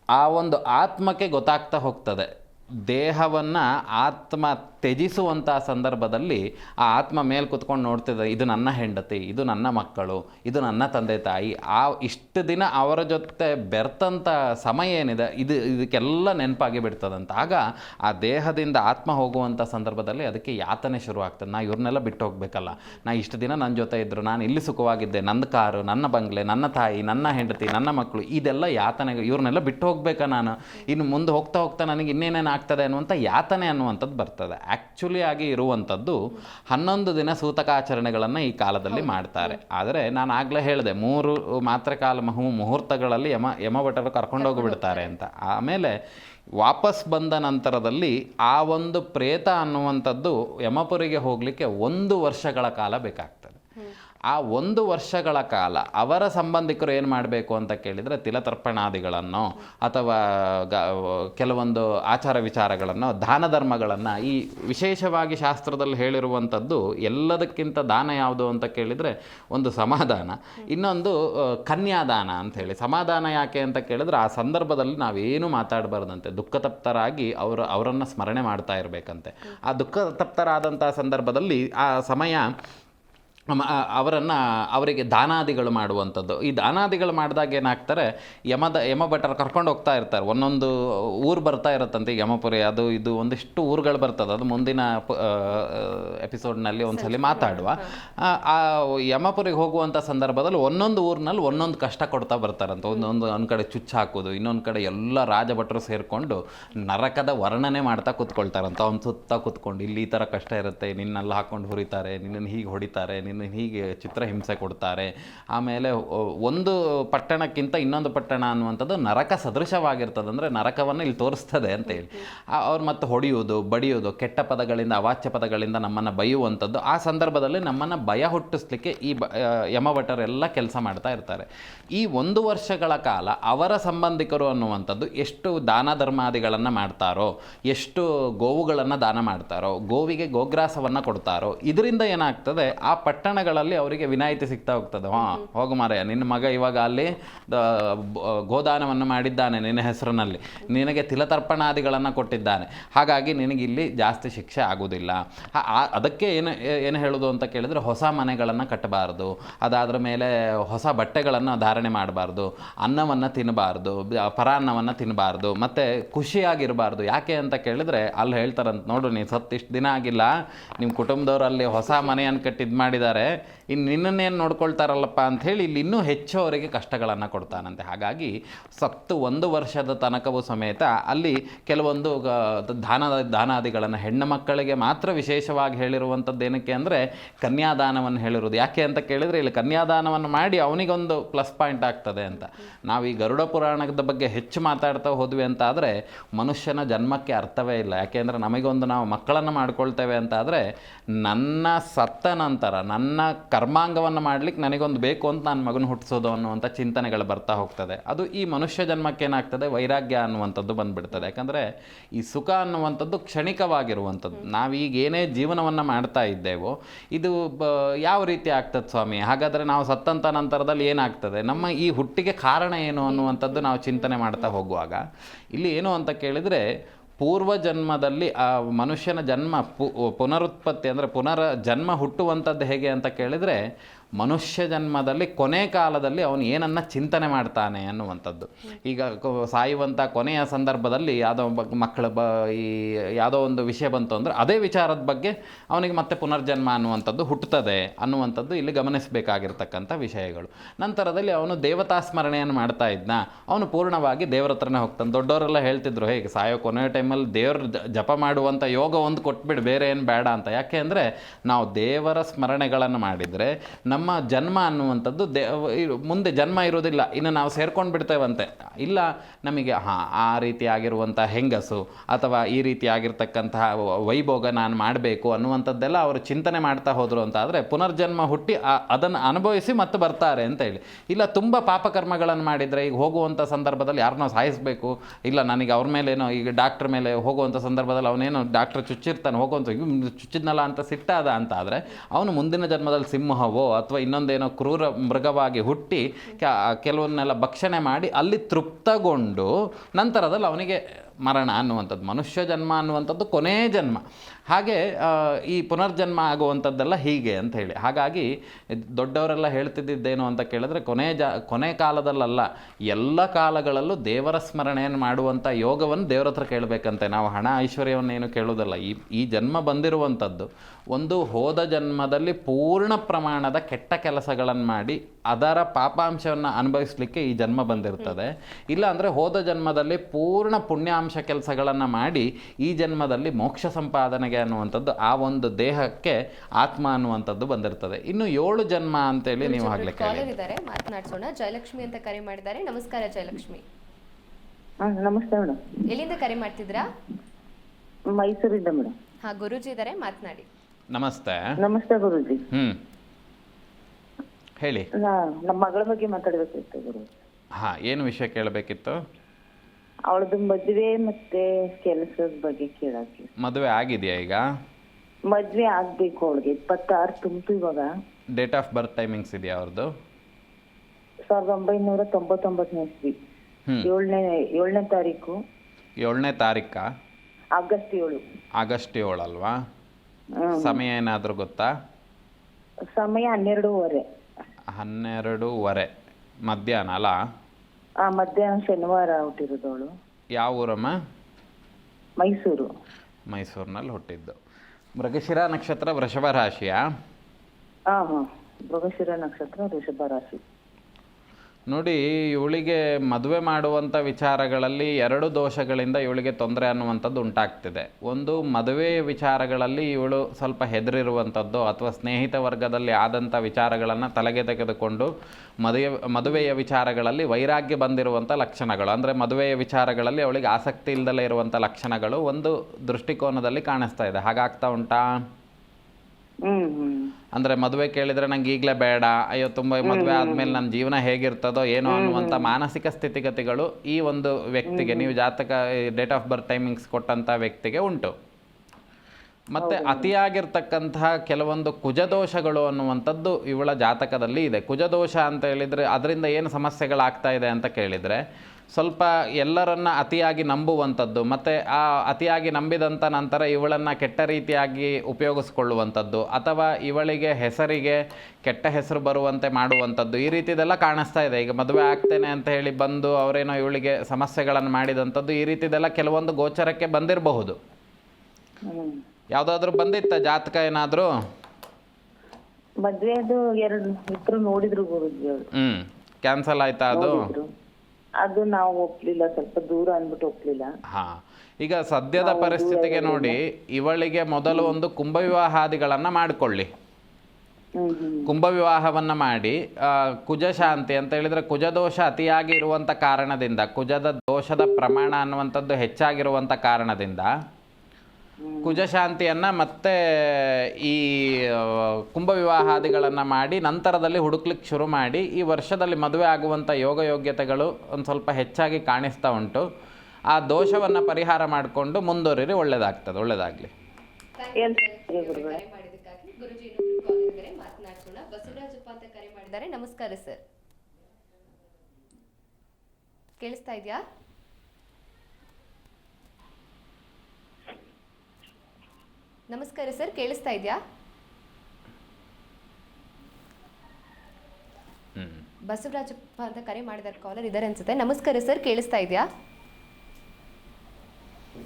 ಆ ಒಂದು ಆತ್ಮಕ್ಕೆ ಗೊತ್ತಾಗ್ತಾ ಹೋಗ್ತದೆ. ದೇಹವನ್ನು ಆತ್ಮ ತ್ಯಜಿಸುವಂಥ ಸಂದರ್ಭದಲ್ಲಿ ಆ ಆತ್ಮ ಮೇಲೆ ಕುತ್ಕೊಂಡು ನೋಡ್ತಿದ್ದೆ ಇದು ನನ್ನ ಹೆಂಡತಿ, ಇದು ನನ್ನ ಮಕ್ಕಳು, ಇದು ನನ್ನ ತಂದೆ ತಾಯಿ, ಆ ಇಷ್ಟು ದಿನ ಅವರ ಜೊತೆ ಬೆರ್ತಂಥ ಸಮಯ ಏನಿದೆ, ಇದು ಇದಕ್ಕೆಲ್ಲ ನೆನಪಾಗಿ ಬಿಡ್ತದಂತ. ಆಗ ಆ ದೇಹದಿಂದ ಆತ್ಮ ಹೋಗುವಂಥ ಸಂದರ್ಭದಲ್ಲಿ ಅದಕ್ಕೆ ಯಾತನೆ ಶುರು ಆಗ್ತದೆ ನಾ ಇವ್ರನ್ನೆಲ್ಲ ಬಿಟ್ಟು ಹೋಗ್ಬೇಕಲ್ಲ. ನಾ ಇಷ್ಟು ದಿನ ನನ್ನ ಜೊತೆ ಇದ್ದರು ನಾನು ಇಲ್ಲಿ ಸುಖವಾಗಿದ್ದೆ ನನ್ನ ಕಾರು, ನನ್ನ ಬಂಗ್ಲೆ, ನನ್ನ ತಾಯಿ, ನನ್ನ ಹೆಂಡತಿ, ನನ್ನ ಮಕ್ಕಳು, ಇದೆಲ್ಲ ಯಾತನೆ ಇವ್ರನ್ನೆಲ್ಲ ಬಿಟ್ಟು ಹೋಗ್ಬೇಕಾ ನಾನು? ಇನ್ನು ಮುಂದೆ ಹೋಗ್ತಾ ಹೋಗ್ತಾ ನನಗೆ ಇನ್ನೇನೇನು ಆಗ್ತದೆ ಅನ್ನುವಂಥ ಯಾತನೆ ಅನ್ನುವಂಥದ್ದು ಬರ್ತದೆ. ಆ್ಯಕ್ಚುಲಿ ಆಗಿ ಇರುವಂಥದ್ದು ಹನ್ನೊಂದು ದಿನ ಸೂತಕಾಚರಣೆಗಳನ್ನು ಈ ಕಾಲದಲ್ಲಿ ಮಾಡ್ತಾರೆ. ಆದರೆ ನಾನು ಆಗಲೇ ಹೇಳಿದೆ ಮೂರು ಮಾತ್ರ ಕಾಲ ಮಹು ಮುಹೂರ್ತಗಳಲ್ಲಿ ಯಮ ಯಮಭಟರು ಕರ್ಕೊಂಡೋಗ್ಬಿಡ್ತಾರೆ ಅಂತ. ಆಮೇಲೆ ವಾಪಸ್ ಬಂದ ನಂತರದಲ್ಲಿ ಆ ಒಂದು ಪ್ರೇತ ಅನ್ನುವಂಥದ್ದು ಯಮಪುರಿಗೆ ಹೋಗಲಿಕ್ಕೆ ಒಂದು ವರ್ಷಗಳ ಕಾಲ ಬೇಕಾಗ್ತದೆ. ಆ ಒಂದು ವರ್ಷಗಳ ಕಾಲ ಅವರ ಸಂಬಂಧಿಕರು ಏನು ಮಾಡಬೇಕು ಅಂತ ಕೇಳಿದರೆ ತಿಲತರ್ಪಣಾದಿಗಳನ್ನು ಅಥವಾ ಗ, ಕೆಲವೊಂದು ಆಚಾರ ವಿಚಾರಗಳನ್ನು, ದಾನ ಧರ್ಮಗಳನ್ನು ಈ ವಿಶೇಷವಾಗಿ ಶಾಸ್ತ್ರದಲ್ಲಿ ಹೇಳಿರುವಂಥದ್ದು ಎಲ್ಲದಕ್ಕಿಂತ ದಾನ ಯಾವುದು ಅಂತ ಕೇಳಿದರೆ ಒಂದು ಸಮಾಧಾನ. ಇನ್ನೊಂದು ಕನ್ಯಾದಾನ ಅಂತ ಹೇಳಿ. ಸಮಾಧಾನ ಯಾಕೆ ಅಂತ ಕೇಳಿದರೆ ಆ ಸಂದರ್ಭದಲ್ಲಿ ನಾವೇನು ಮಾತಾಡಬಾರ್ದಂತೆ. ದುಃಖತಪ್ತರಾಗಿ ಅವರು, ಅವರನ್ನು ಸ್ಮರಣೆ ಮಾಡ್ತಾ ಇರಬೇಕಂತೆ. ಆ ದುಃಖತಪ್ತರಾದಂಥ ಸಂದರ್ಭದಲ್ಲಿ ಆ ಸಮಯ ಅವರನ್ನು ಅವರಿಗೆ ದಾನಾದಿಗಳು ಮಾಡುವಂಥದ್ದು. ಈ ದಾನಾದಿಗಳು ಮಾಡಿದಾಗ ಏನಾಗ್ತಾರೆ? ಯಮದ ಯಮಭಟರು ಕರ್ಕೊಂಡು ಹೋಗ್ತಾ ಇರ್ತಾರೆ. ಒಂದೊಂದು ಊರು ಬರ್ತಾ ಇರುತ್ತಂತೆ ಯಮಪುರಿ ಅದು ಇದು ಒಂದಿಷ್ಟು ಊರುಗಳು ಬರ್ತದೆ. ಅದು ಮುಂದಿನ ಎಪಿಸೋಡ್ನಲ್ಲಿ ಒಂದ್ಸಲಿ ಮಾತಾಡುವ. ಆ, ಆ ಯಮಪುರಿಗೆ ಹೋಗುವಂಥ ಸಂದರ್ಭದಲ್ಲಿ ಒಂದೊಂದು ಊರಿನಲ್ಲಿ ಒಂದೊಂದು ಕಷ್ಟ ಕೊಡ್ತಾ ಬರ್ತಾರಂತೆ. ಒಂದೊಂದು ಒಂದು ಕಡೆ ಚುಚ್ಚು ಹಾಕೋದು ಇನ್ನೊಂದು ಕಡೆ ಎಲ್ಲ ರಾಜಭಟ್ರು ಸೇರಿಕೊಂಡು ನರಕದ ವರ್ಣನೆ ಮಾಡ್ತಾ ಕೂತ್ಕೊಳ್ತಾರಂತ. ಅವ್ನು ಸುತ್ತ ಕೂತ್ಕೊಂಡು ಇಲ್ಲಿ ಈ ಥರ ಕಷ್ಟ ಇರುತ್ತೆ ನಿನ್ನೆಲ್ಲ ಹಾಕೊಂಡು ಹುರಿತಾರೆ ನಿನ್ನನ್ನು ಹೀಗೆ ಹೊಡಿತಾರೆ ನಿನ್ನ ಹೀಗೆ ಚಿತ್ರ ಹಿಂಸೆ ಕೊಡ್ತಾರೆ. ಆಮೇಲೆ ಒಂದು ಪಟ್ಟಣಕ್ಕಿಂತ ಇನ್ನೊಂದು ಪಟ್ಟಣ ಅನ್ನುವಂಥದ್ದು ನರಕ ಸದೃಶವಾಗಿರ್ತದೆ. ಅಂದರೆ ನರಕವನ್ನು ಇಲ್ಲಿ ತೋರಿಸ್ತದೆ ಅಂತೇಳಿ ಅವ್ರು ಮತ್ತು ಹೊಡೆಯುವುದು ಬಡಿಯೋದು ಕೆಟ್ಟ ಪದಗಳಿಂದ, ಅವಾಚ್ಯ ಪದಗಳಿಂದ ನಮ್ಮನ್ನು ಬೈಯುವಂಥದ್ದು. ಆ ಸಂದರ್ಭದಲ್ಲಿ ನಮ್ಮನ್ನು ಭಯ ಹುಟ್ಟಿಸ್ಲಿಕ್ಕೆ ಈ ಬ ಯಮಭಟರೆಲ್ಲ ಕೆಲಸ ಮಾಡ್ತಾ ಇರ್ತಾರೆ. ಈ ಒಂದು ವರ್ಷಗಳ ಕಾಲ ಅವರ ಸಂಬಂಧಿಕರು ಅನ್ನುವಂಥದ್ದು ಎಷ್ಟು ದಾನ ಧರ್ಮಾದಿಗಳನ್ನು ಮಾಡ್ತಾರೋ, ಎಷ್ಟು ಗೋವುಗಳನ್ನು ದಾನ ಮಾಡ್ತಾರೋ, ಗೋವಿಗೆ ಗೋಗ್ರಾಸವನ್ನು ಕೊಡ್ತಾರೋ, ಇದರಿಂದ ಏನಾಗ್ತದೆ, ಆ ಪಟ್ಟಣಗಳಲ್ಲಿ ಅವರಿಗೆ ವಿನಾಯಿತಿ ಸಿಗ್ತಾ ಹೋಗ್ತದೆ. ಹಾಂ, ಹೋಗು ಮಾರಯ್ಯ, ನಿನ್ನ ಮಗ ಇವಾಗ ಅಲ್ಲಿ ಗೋದಾನವನ್ನು ಮಾಡಿದ್ದಾನೆ ನಿನ್ನ ಹೆಸರಿನಲ್ಲಿ. ನಿನಗೆ ತಿಲತರ್ಪಣಾದಿಗಳನ್ನು ಕೊಟ್ಟಿದ್ದಾನೆ. ಹಾಗಾಗಿ ನಿನಗಿಲ್ಲಿ ಜಾಸ್ತಿ ಶಿಕ್ಷೆ ಆಗುವುದಿಲ್ಲ. ಆ- ಆ- ಅದಕ್ಕೆ ಏನು ಏನು ಹೇಳೋದು ಅಂತ ಕೇಳಿದರೆ ಹೊಸ ಮನೆಗಳನ್ನು ಕಟ್ಟಬಾರ್ದು. ಅದಾದ್ರ ಮೇಲೆ ಹೊಸ ಬಟ್ಟೆಗಳನ್ನು ಧಾರಣೆ ಮಾಡಬಾರ್ದು. ಅನ್ನವನ್ನು ತಿನ್ನಬಾರ್ದು ಪರಾನ್ನವನ್ನು ತಿನ್ನಬಾರ್ದು, ಮತ್ತು ಖುಷಿಯಾಗಿರಬಾರ್ದು. ಯಾಕೆ ಅಂತ ಕೇಳಿದರೆ ಅಲ್ಲಿ ಹೇಳ್ತಾರಂತ, ನೋಡು ನೀನು ಸತ್ತಿಷ್ಟು ದಿನ ಆಗಿಲ್ಲ ನಿಮ್ಮ ಕುಟುಂಬದವರಲ್ಲಿ ಹೊಸ ಮನೆಯನ್ನು ಕಟ್ಟಿದ್ದು ಇದು ಮಾಡಿದ್ದಾರೆ ಇನ್ನು ನಿನ್ನನ್ನೇನು ನೋಡ್ಕೊಳ್ತಾರಲ್ಲಪ್ಪ ಅಂಥೇಳಿ ಇಲ್ಲಿ ಇನ್ನೂ ಹೆಚ್ಚು ಅವರಿಗೆ ಕಷ್ಟಗಳನ್ನು ಕೊಡ್ತಾನಂತೆ. ಹಾಗಾಗಿ ಸತ್ತು ಒಂದು ವರ್ಷದ ತನಕವೂ ಸಮೇತ ಅಲ್ಲಿ ಕೆಲವೊಂದು ದಾನ, ದಾನಾದಿಗಳನ್ನು ಹೆಣ್ಣು ಮಕ್ಕಳಿಗೆ ಮಾತ್ರ ವಿಶೇಷವಾಗಿ ಹೇಳಿರುವಂಥದ್ದು ಏನಕ್ಕೆ ಅಂದರೆ ಕನ್ಯಾದಾನವನ್ನು ಹೇಳಿರೋದು ಯಾಕೆ ಅಂತ ಕೇಳಿದರೆ ಇಲ್ಲಿ ಕನ್ಯಾದಾನವನ್ನು ಮಾಡಿ ಅವನಿಗೊಂದು ಪ್ಲಸ್ ಪಾಯಿಂಟ್ ಆಗ್ತದೆ ಅಂತ. ನಾವು ಈ ಗರುಡ ಪುರಾಣದ ಬಗ್ಗೆ ಹೆಚ್ಚು ಮಾತಾಡ್ತಾ ಹೋದ್ವಿ ಅಂತ ಆದರೆ ಮನುಷ್ಯನ ಜನ್ಮಕ್ಕೆ ಅರ್ಥವೇ ಇಲ್ಲ. ಯಾಕೆಂದರೆ ನಮಗೊಂದು ನಾವು ಮಕ್ಕಳನ್ನು ಮಾಡ್ಕೊಳ್ತೇವೆ ಅಂತ ಆದರೆ ನನ್ನ ಸತ್ತ ನಂತರ, ನನ್ನ ಕರ್ಮಾಂಗವನ್ನು ಮಾಡ್ಲಿಕ್ಕೆ ನನಗೊಂದು ಬೇಕು ಅಂತ ನನ್ನ ಮಗನ ಹುಟ್ಟಿಸೋದು ಅನ್ನುವಂಥ ಚಿಂತನೆಗಳು ಬರ್ತಾ ಹೋಗ್ತದೆ. ಅದು ಈ ಮನುಷ್ಯ ಜನ್ಮಕ್ಕೆ ಏನಾಗ್ತದೆ? ವೈರಾಗ್ಯ ಅನ್ನುವಂಥದ್ದು ಬಂದುಬಿಡ್ತದೆ. ಯಾಕಂದರೆ ಈ ಸುಖ ಅನ್ನುವಂಥದ್ದು ಕ್ಷಣಿಕವಾಗಿರುವಂಥದ್ದು. ನಾವೀಗ ಏನೇ ಜೀವನವನ್ನು ಮಾಡ್ತಾ ಇದ್ದೇವೋ, ಇದು ಬ, ಯಾವ ರೀತಿ ಆಗ್ತದೆ ಸ್ವಾಮಿ? ಹಾಗಾದರೆ ನಾವು ಸತ್ತಂತ ನಂತರದಲ್ಲಿ ಏನಾಗ್ತದೆ? ನಮ್ಮ ಈ ಹುಟ್ಟಿಗೆ ಕಾರಣ ಏನು ಅನ್ನುವಂಥದ್ದು ನಾವು ಚಿಂತನೆ ಮಾಡ್ತಾ ಹೋಗುವಾಗ. ಇಲ್ಲಿ ಏನು ಅಂತ ಕೇಳಿದರೆ ಪೂರ್ವ ಜನ್ಮದಲ್ಲಿ ಆ ಮನುಷ್ಯನ ಜನ್ಮ ಪು ಪುನರುತ್ಪತ್ತಿ ಅಂದರೆ ಪುನರ ಜನ್ಮ ಹುಟ್ಟುವಂಥದ್ದು ಹೇಗೆ ಅಂತ ಕೇಳಿದರೆ ಮನುಷ್ಯ ಜನ್ಮದಲ್ಲಿ ಕೊನೆ ಕಾಲದಲ್ಲಿ ಅವನು ಏನನ್ನ ಚಿಂತನೆ ಮಾಡ್ತಾನೆ ಅನ್ನುವಂಥದ್ದು. ಈಗ ಸಾಯುವಂಥ ಕೊನೆಯ ಸಂದರ್ಭದಲ್ಲಿ ಯಾವುದೋ ಮಕ್ಕಳ ಬ ಈ ಯಾವುದೋ ಒಂದು ವಿಷಯ ಬಂತು ಅಂದರೆ ಅದೇ ವಿಚಾರದ ಬಗ್ಗೆ ಅವನಿಗೆ ಮತ್ತೆ ಪುನರ್ಜನ್ಮ ಅನ್ನುವಂಥದ್ದು ಹುಟ್ಟುತ್ತದೆ ಅನ್ನುವಂಥದ್ದು ಇಲ್ಲಿ ಗಮನಿಸಬೇಕಾಗಿರ್ತಕ್ಕಂಥ ವಿಷಯಗಳು. ನಂತರದಲ್ಲಿ ಅವನು ದೇವತಾ ಸ್ಮರಣೆಯನ್ನು ಮಾಡ್ತಾ ಇದ್ನ. ಅವನು ಪೂರ್ಣವಾಗಿ ದೇವರ ಹತ್ರನೇ ಹೋಗ್ತಾನೆ. ದೊಡ್ಡವರೆಲ್ಲ ಹೇಳ್ತಿದ್ರು, ಹೇಗೆ ಸಾಯೋ ಕೊನೆಯ ಟೈಮಲ್ಲಿ ದೇವ್ರ ಜಪ ಮಾಡುವಂಥ ಯೋಗ ಒಂದು ಕೊಟ್ಬಿಡು, ಬೇರೆ ಏನು ಬೇಡ ಅಂತ. ಯಾಕೆ ಅಂದರೆ ನಾವು ದೇವರ ಸ್ಮರಣೆಗಳನ್ನು ಮಾಡಿದರೆ ನಮ್ಮ ಜನ್ಮ ಅನ್ನುವಂಥದ್ದು ದೇ ಮುಂದೆ ಜನ್ಮ ಇರೋದಿಲ್ಲ ಇನ್ನು ನಾವು ಸೇರ್ಕೊಂಡು ಬಿಡ್ತೇವಂತೆ ಇಲ್ಲ, ನಮಗೆ ಹಾಂ, ಆ ರೀತಿಯಾಗಿರುವಂಥ ಹೆಂಗಸು ಅಥವಾ ಈ ರೀತಿ ಆಗಿರ್ತಕ್ಕಂತಹ ವೈಭೋಗ ನಾನು ಮಾಡಬೇಕು ಅನ್ನುವಂಥದ್ದೆಲ್ಲ ಅವರು ಚಿಂತನೆ ಮಾಡ್ತಾ ಹೋದರು ಅಂತ ಆದರೆ ಪುನರ್ಜನ್ಮ ಹುಟ್ಟಿ ಅದನ್ನು ಅನುಭವಿಸಿ ಮತ್ತೆ ಬರ್ತಾರೆ ಅಂತ ಹೇಳಿ. ಇಲ್ಲ, ತುಂಬ ಪಾಪಕರ್ಮಗಳನ್ನು ಮಾಡಿದರೆ ಈಗ ಹೋಗುವಂಥ ಸಂದರ್ಭದಲ್ಲಿ ಯಾರನ್ನೋ ಸಾಯಿಸಬೇಕು, ಇಲ್ಲ, ನನಗೆ ಅವ್ರ ಮೇಲೇನೋ ಈಗ ಡಾಕ್ಟ್ರ್ ಮೇಲೆ ಹೋಗುವಂಥ ಸಂದರ್ಭದಲ್ಲಿ ಅವನೇನೋ ಡಾಕ್ಟ್ರ್ ಚುಚ್ಚಿರ್ತಾನೆ, ಹೋಗುವಂಥ ಚುಚ್ಚಿದ್ನಲ್ಲ ಅಂತ ಸಿಟ್ಟಾದ ಅಂತ ಆದರೆ, ಅವನು ಮುಂದಿನ ಜನ್ಮದಲ್ಲಿ ಸಿಂಹವೋ ಅಥವಾ ಇನ್ನೊಂದೇನೋ ಕ್ರೂರ ಮೃಗವಾಗಿ ಹುಟ್ಟಿ ಕೆಲವನ್ನೆಲ್ಲ ಭಕ್ಷಣೆ ಮಾಡಿ ಅಲ್ಲಿ ತೃಪ್ತಗೊಂಡು ನಂತರದಲ್ಲಿ ಅವನಿಗೆ ಮರಣ ಅನ್ನುವಂಥದ್ದು ಮನುಷ್ಯ ಜನ್ಮ ಅನ್ನುವಂಥದ್ದು ಕೊನೆಯ ಜನ್ಮ. ಹಾಗೆ ಈ ಪುನರ್ಜನ್ಮ ಆಗುವಂಥದ್ದೆಲ್ಲ ಹೀಗೆ ಅಂತ ಹೇಳಿ. ಹಾಗಾಗಿ ದೊಡ್ಡವರೆಲ್ಲ ಹೇಳ್ತಿದ್ದೇನು ಅಂತ ಕೇಳಿದ್ರೆ ಕೊನೆ ಜ ಕೊನೆ ಕಾಲದಲ್ಲಲ್ಲ ಎಲ್ಲ ಕಾಲಗಳಲ್ಲೂ ದೇವರ ಸ್ಮರಣೆಯನ್ನು ಮಾಡುವಂಥ ಯೋಗವನ್ನು ದೇವರ ಹತ್ರ ಕೇಳಬೇಕಂತೆ. ನಾವು ಹಣ ಐಶ್ವರ್ಯವನ್ನೇನು ಕೇಳೋದಲ್ಲ ಈ ಈ ಜನ್ಮ ಬಂದಿರುವಂಥದ್ದು ಒಂದು ಹೋದ ಜನ್ಮದಲ್ಲಿ ಪೂರ್ಣ ಪ್ರಮಾಣದ ಕೆಟ್ಟ ಕೆಲಸಗಳನ್ನು ಮಾಡಿ ಅದರ ಪಾಪಾಂಶವನ್ನು ಅನುಭವಿಸ್ಲಿಕ್ಕೆ ಈ ಜನ್ಮ ಬಂದಿರ್ತದೆ. ಇಲ್ಲ ಅಂದರೆ ಹೋದ ಜನ್ಮದಲ್ಲಿ ಪೂರ್ಣ ಪುಣ್ಯಾಂಶ ಕೆಲಸಗಳನ್ನು ಮಾಡಿ ಈ ಜನ್ಮದಲ್ಲಿ ಮೋಕ್ಷ ಸಂಪಾದನೆಗೆ ಅನ್ನುವಂಥದ್ದು ಆ ಒಂದು ದೇಹಕ್ಕೆ ಆತ್ಮ ಅನ್ನುವಂಥದ್ದು ಬಂದಿರ್ತದೆ. ಇನ್ನು ಏಳು ಜನ್ಮ ಅಂತೇಳಿ ನೀವು ಆಗ್ಲಿಕ್ಕೆ ಮಾತನಾಡಿಸೋಣ ಇದ್ದಾರೆ ಮಾತನಾಡಿಸೋಣ. ಜಯಲಕ್ಷ್ಮಿ ಅಂತ ಕರೆ ಮಾಡಿದ್ದಾರೆ. ನಮಸ್ಕಾರ ಜಯಲಕ್ಷ್ಮಿ. ಹಾ ನಮಸ್ತೆ ಮೇಡಮ್. ಎಲ್ಲಿಂದ ಕರೆ ಮಾಡ್ತಿದ್ರಾ? ಮೈಸೂರಿಂದ ಮೇಡಮ್. ಹಾ ಗುರುಜಿ ಇದ್ದಾರೆ ಮಾತನಾಡಿ. ನಮಸ್ತೆ. ನಮಸ್ತೆ ಗುರುಜಿ. ಹ್ಮ್. ಹೇಳಿ. ನಮ್ಮ ಮಗಳ ಬಗ್ಗೆ ಮಾತಾಡಬೇಕಿತ್ತು ಗುರು ಹಾ ಏನು ವಿಷಯ ಕೇಳಬೇಕಿತ್ತು? ಅವಳದು ಮದ್ವೆ ಮತ್ತೆ ಕೆಲಸದ ಬಗ್ಗೆ ಕೇಳಕ್ಕೆ. ಮದ್ವೆ ಆಗಿದೆಯಾ ಈಗ? ಮದ್ವೆ ಆಗ್ಬೇಕು ಅವಳಿಗೆ ಇಪ್ಪತ್ತಾರು ತುಂಬಿತು ಇವಾಗ. ಡೇಟ್ ಆಫ್ ಬರ್ತ್ ಟೈಮಿಂಗ್ಸ್ ಇದೆಯಾ ಅವ್ರದ್ದು? ಸಾವಿರದ ಒಂಬೈನೂರ ತೊಂಬತ್ತೊಂಬತ್ತನೇ ಇಸ್ವಿ. ಏಳನೇ ಏಳನೇ ತಾರೀಕು. ಏಳನೇ ತಾರೀಕ? ಆಗಸ್ಟ್ ಏಳು. ಆಗಸ್ಟ್ ಏಳಲ್ವಾ ಅಲ್ವಾ? ಸಮಯ ಏನಾದರೂ ಗೊತ್ತಾ? ಸಮಯ ಹನ್ನೆರಡೂವರೆ. ಹನ್ನೆರಡೂವರೆ. ಮಧ್ಯಾಹ್ನ ಅಲ್ಲ? ಆ ಮಧ್ಯಾಹ್ನ ಶನಿವಾರ ಹುಟ್ಟಿರೋದವಳು ಯಾವ ಊರಮ್ಮ? ಮೈಸೂರು. ಮೈಸೂರಿನಲ್ಲಿ ಹುಟ್ಟಿದ್ದು. ಮೃಗಶಿರ ನಕ್ಷತ್ರ ವೃಷಭ ರಾಶಿಯ? ಹಾಂ ಹಾಂ. ಮೃಗಶಿರ ನಕ್ಷತ್ರ ವೃಷಭ ರಾಶಿ. ನೋಡಿ, ಇವಳಿಗೆ ಮದುವೆ ಮಾಡುವಂಥ ವಿಚಾರಗಳಲ್ಲಿ ಎರಡು ದೋಷಗಳಿಂದ ಇವಳಿಗೆ ತೊಂದರೆ ಅನ್ನುವಂಥದ್ದು ಉಂಟಾಗ್ತಿದೆ. ಒಂದು, ಮದುವೆ ವಿಚಾರಗಳಲ್ಲಿ ಇವಳು ಸ್ವಲ್ಪ ಹೆದರಿರುವಂಥದ್ದು ಅಥವಾ ಸ್ನೇಹಿತ ವರ್ಗದಲ್ಲಿ ಆದಂಥ ವಿಚಾರಗಳನ್ನು ತಲೆಗೆ ತೆಗೆದುಕೊಂಡು ಮದುವೆ, ಮದುವೆಯ ವಿಚಾರಗಳಲ್ಲಿ ವೈರಾಗ್ಯ ಬಂದಿರುವಂಥ ಲಕ್ಷಣಗಳು. ಅಂದರೆ ಮದುವೆಯ ವಿಚಾರಗಳಲ್ಲಿ ಅವಳಿಗೆ ಆಸಕ್ತಿ ಇಲ್ಲದಲೇ ಇರುವಂಥ ಲಕ್ಷಣಗಳು ಒಂದು ದೃಷ್ಟಿಕೋನದಲ್ಲಿ ಕಾಣಿಸ್ತಾ ಇದೆ. ಹಾಗಾಗ್ತಾ ಉಂಟಾ? ಅಂದರೆ ಮದುವೆ ಕೇಳಿದರೆ ನಂಗೆ ಈಗಲೇ ಬೇಡ ಅಯ್ಯೋ ತುಂಬ ಮದುವೆ ಆದಮೇಲೆ ನನ್ನ ಜೀವನ ಹೇಗಿರ್ತದೋ ಏನೋ ಅನ್ನುವಂಥ ಮಾನಸಿಕ ಸ್ಥಿತಿಗತಿಗಳು ಈ ಒಂದು ವ್ಯಕ್ತಿಗೆ ನೀವು ಜಾತಕ ಡೇಟ್ ಆಫ್ ಬರ್ತ್ ಟೈಮಿಂಗ್ಸ್ ಕೊಟ್ಟಂಥ ವ್ಯಕ್ತಿಗೆ ಉಂಟು. ಮತ್ತೆ ಅತಿಯಾಗಿರ್ತಕ್ಕಂತಹ ಕೆಲವೊಂದು ಕುಜದೋಷಗಳು ಅನ್ನುವಂಥದ್ದು ಇವಳ ಜಾತಕದಲ್ಲಿ ಇದೆ. ಕುಜದೋಷ ಅಂತ ಹೇಳಿದರೆ ಅದರಿಂದ ಏನು ಸಮಸ್ಯೆಗಳಾಗ್ತಾ ಇದೆ ಅಂತ ಕೇಳಿದರೆ ಸ್ವಲ್ಪ ಎಲ್ಲರನ್ನ ಅತಿಯಾಗಿ ನಂಬುವಂಥದ್ದು ಮತ್ತು ಆ ಅತಿಯಾಗಿ ನಂಬಿದಂಥ ನಂತರ ಇವಳನ್ನು ಕೆಟ್ಟ ರೀತಿಯಾಗಿ ಉಪಯೋಗಿಸ್ಕೊಳ್ಳುವಂಥದ್ದು ಅಥವಾ ಇವಳಿಗೆ ಹೆಸರಿಗೆ ಕೆಟ್ಟ ಹೆಸರು ಬರುವಂತೆ ಮಾಡುವಂಥದ್ದು ಈ ರೀತಿದೆಲ್ಲ ಕಾಣಿಸ್ತಾ ಇದೆ. ಈಗ ಮದುವೆ ಆಗ್ತೇನೆ ಅಂತ ಹೇಳಿ ಬಂದು ಅವರೇನೋ ಇವಳಿಗೆ ಸಮಸ್ಯೆಗಳನ್ನು ಮಾಡಿದಂಥದ್ದು ಈ ರೀತಿದೆಲ್ಲ ಕೆಲವೊಂದು ಗೋಚರಕ್ಕೆ ಬಂದಿರಬಹುದು. ಯಾವುದಾದ್ರೂ ಬಂದಿತ್ತ ಜಾತಕ ಏನಾದರೂ? ಮದುವೆ ಅದು ಎರಡು ಇಬ್ಬರು ನೋಡಿದ್ರು ಗುರುಜಿ ಹ್ಞೂ ಕ್ಯಾನ್ಸಲ್ ಆಯ್ತಾ ಅದು? ಅದು ನಾವು ಒಪ್ಲಿಲ್ಲ ಸ್ವಲ್ಪ ದೂರ ಅಂದ್ಬಿಟ್ಟು ಒಪ್ಲಿಲ್ಲ. ಹಾ ಈಗ ಸದ್ಯದ ಪರಿಸ್ಥಿತಿಗೆ ನೋಡಿ ಇವಳಿಗೆ ಮೊದಲು ಒಂದು ಕುಂಭ ವಿವಾಹಾದಿಗಳನ್ನ ಮಾಡಿಕೊಳ್ಳಿ ಕುಂಭ ವಿವಾಹವನ್ನ ಮಾಡಿ ಕುಜಶಾಂತಿ ಕುಜ ಶಾಂತಿ ಅಂತ ಹೇಳಿದರೆ ಕುಜದೋಷ ಅತಿಯಾಗಿ ಇರುವಂತ ಕಾರಣದಿಂದ ಕುಜದ ದೋಷದ ಪ್ರಮಾಣ ಅನ್ನುವಂಥದ್ದು ಹೆಚ್ಚಾಗಿರುವಂತ ಕಾರಣದಿಂದ ಕುಜ ಶಾಂತಿಯನ್ನು ಮತ್ತೆ ಈ ಕುಂಭ ವಿವಾಹಾದಿಗಳನ್ನು ಮಾಡಿ ನಂತರದಲ್ಲಿ ಹುಡುಕ್ಲಿಕ್ಕೆ ಶುರು ಮಾಡಿ ಈ ವರ್ಷದಲ್ಲಿ ಮದುವೆ ಆಗುವಂಥ ಯೋಗ ಯೋಗ್ಯತೆಗಳು ಒಂದು ಸ್ವಲ್ಪ ಹೆಚ್ಚಾಗಿ ಕಾಣಿಸ್ತಾ ಉಂಟು. ಆ ದೋಷವನ್ನು ಪರಿಹಾರ ಮಾಡಿಕೊಂಡು ಮುಂದುವರಿರಿ ಕರೆ ಮಾಡಿದ್ದಾರೆ. ನಮಸ್ಕಾರ ಸರ್. ಕೇಳಿಸ್ತಾ ಇದೆಯಾ? ನಮಸ್ಕಾರ ಸರ್ ಕೇಳಿಸ್ತಾ ಇದೆಯಾ? ಬಸವರಾಜಪ್ಪ ಅಂತ ಕರೆ ಮಾಡಿದಾರೆ ಕಾಲರ್ ಇದಾರೆ ಅನ್ಸುತ್ತೆ. ನಮಸ್ಕಾರ ಸರ್ ಕೇಳಿಸ್ತಾ ಇದೆಯಾ?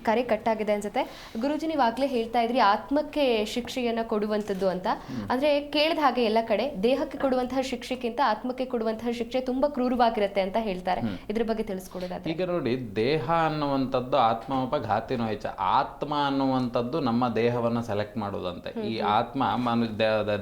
ಕರೆ ಕಟ್ಟಾಗಿದೆ ಅನ್ಸುತ್ತೆ. ಗುರುಜಿ ನೀವು ಆಗ್ಲೇ ಹೇಳ್ತಾ ಇದ್ರಿ ಆತ್ಮಕ್ಕೆ ಶಿಕ್ಷೆಯನ್ನ ಕೊಡುವಂಥದ್ದು ಅಂತ. ಅಂದ್ರೆ ಕೇಳಿದ ಹಾಗೆ ಎಲ್ಲ ಕಡೆ ದೇಹಕ್ಕೆ ಕೊಡುವಂತಹ ಶಿಕ್ಷೆಗಿಂತ ಆತ್ಮಕ್ಕೆ ಕೊಡುವಂತಹ ಶಿಕ್ಷೆ ತುಂಬಾ ಕ್ರೂರವಾಗಿರುತ್ತೆ ಅಂತ ಹೇಳ್ತಾರೆ. ಇದ್ರ ಬಗ್ಗೆ ತಿಳಿಸ್ಕೊಡೋದಾದ್ರೆ. ಈಗ ನೋಡಿ ದೇಹ ಅನ್ನುವಂಥದ್ದು ಆತ್ಮಪ ಘಾತಿನೋ ಹೆಚ್ಚ. ಆತ್ಮ ಅನ್ನುವಂಥದ್ದು ನಮ್ಮ ದೇಹವನ್ನು ಸೆಲೆಕ್ಟ್ ಮಾಡೋದಂತೆ. ಈ ಆತ್ಮ ಮನು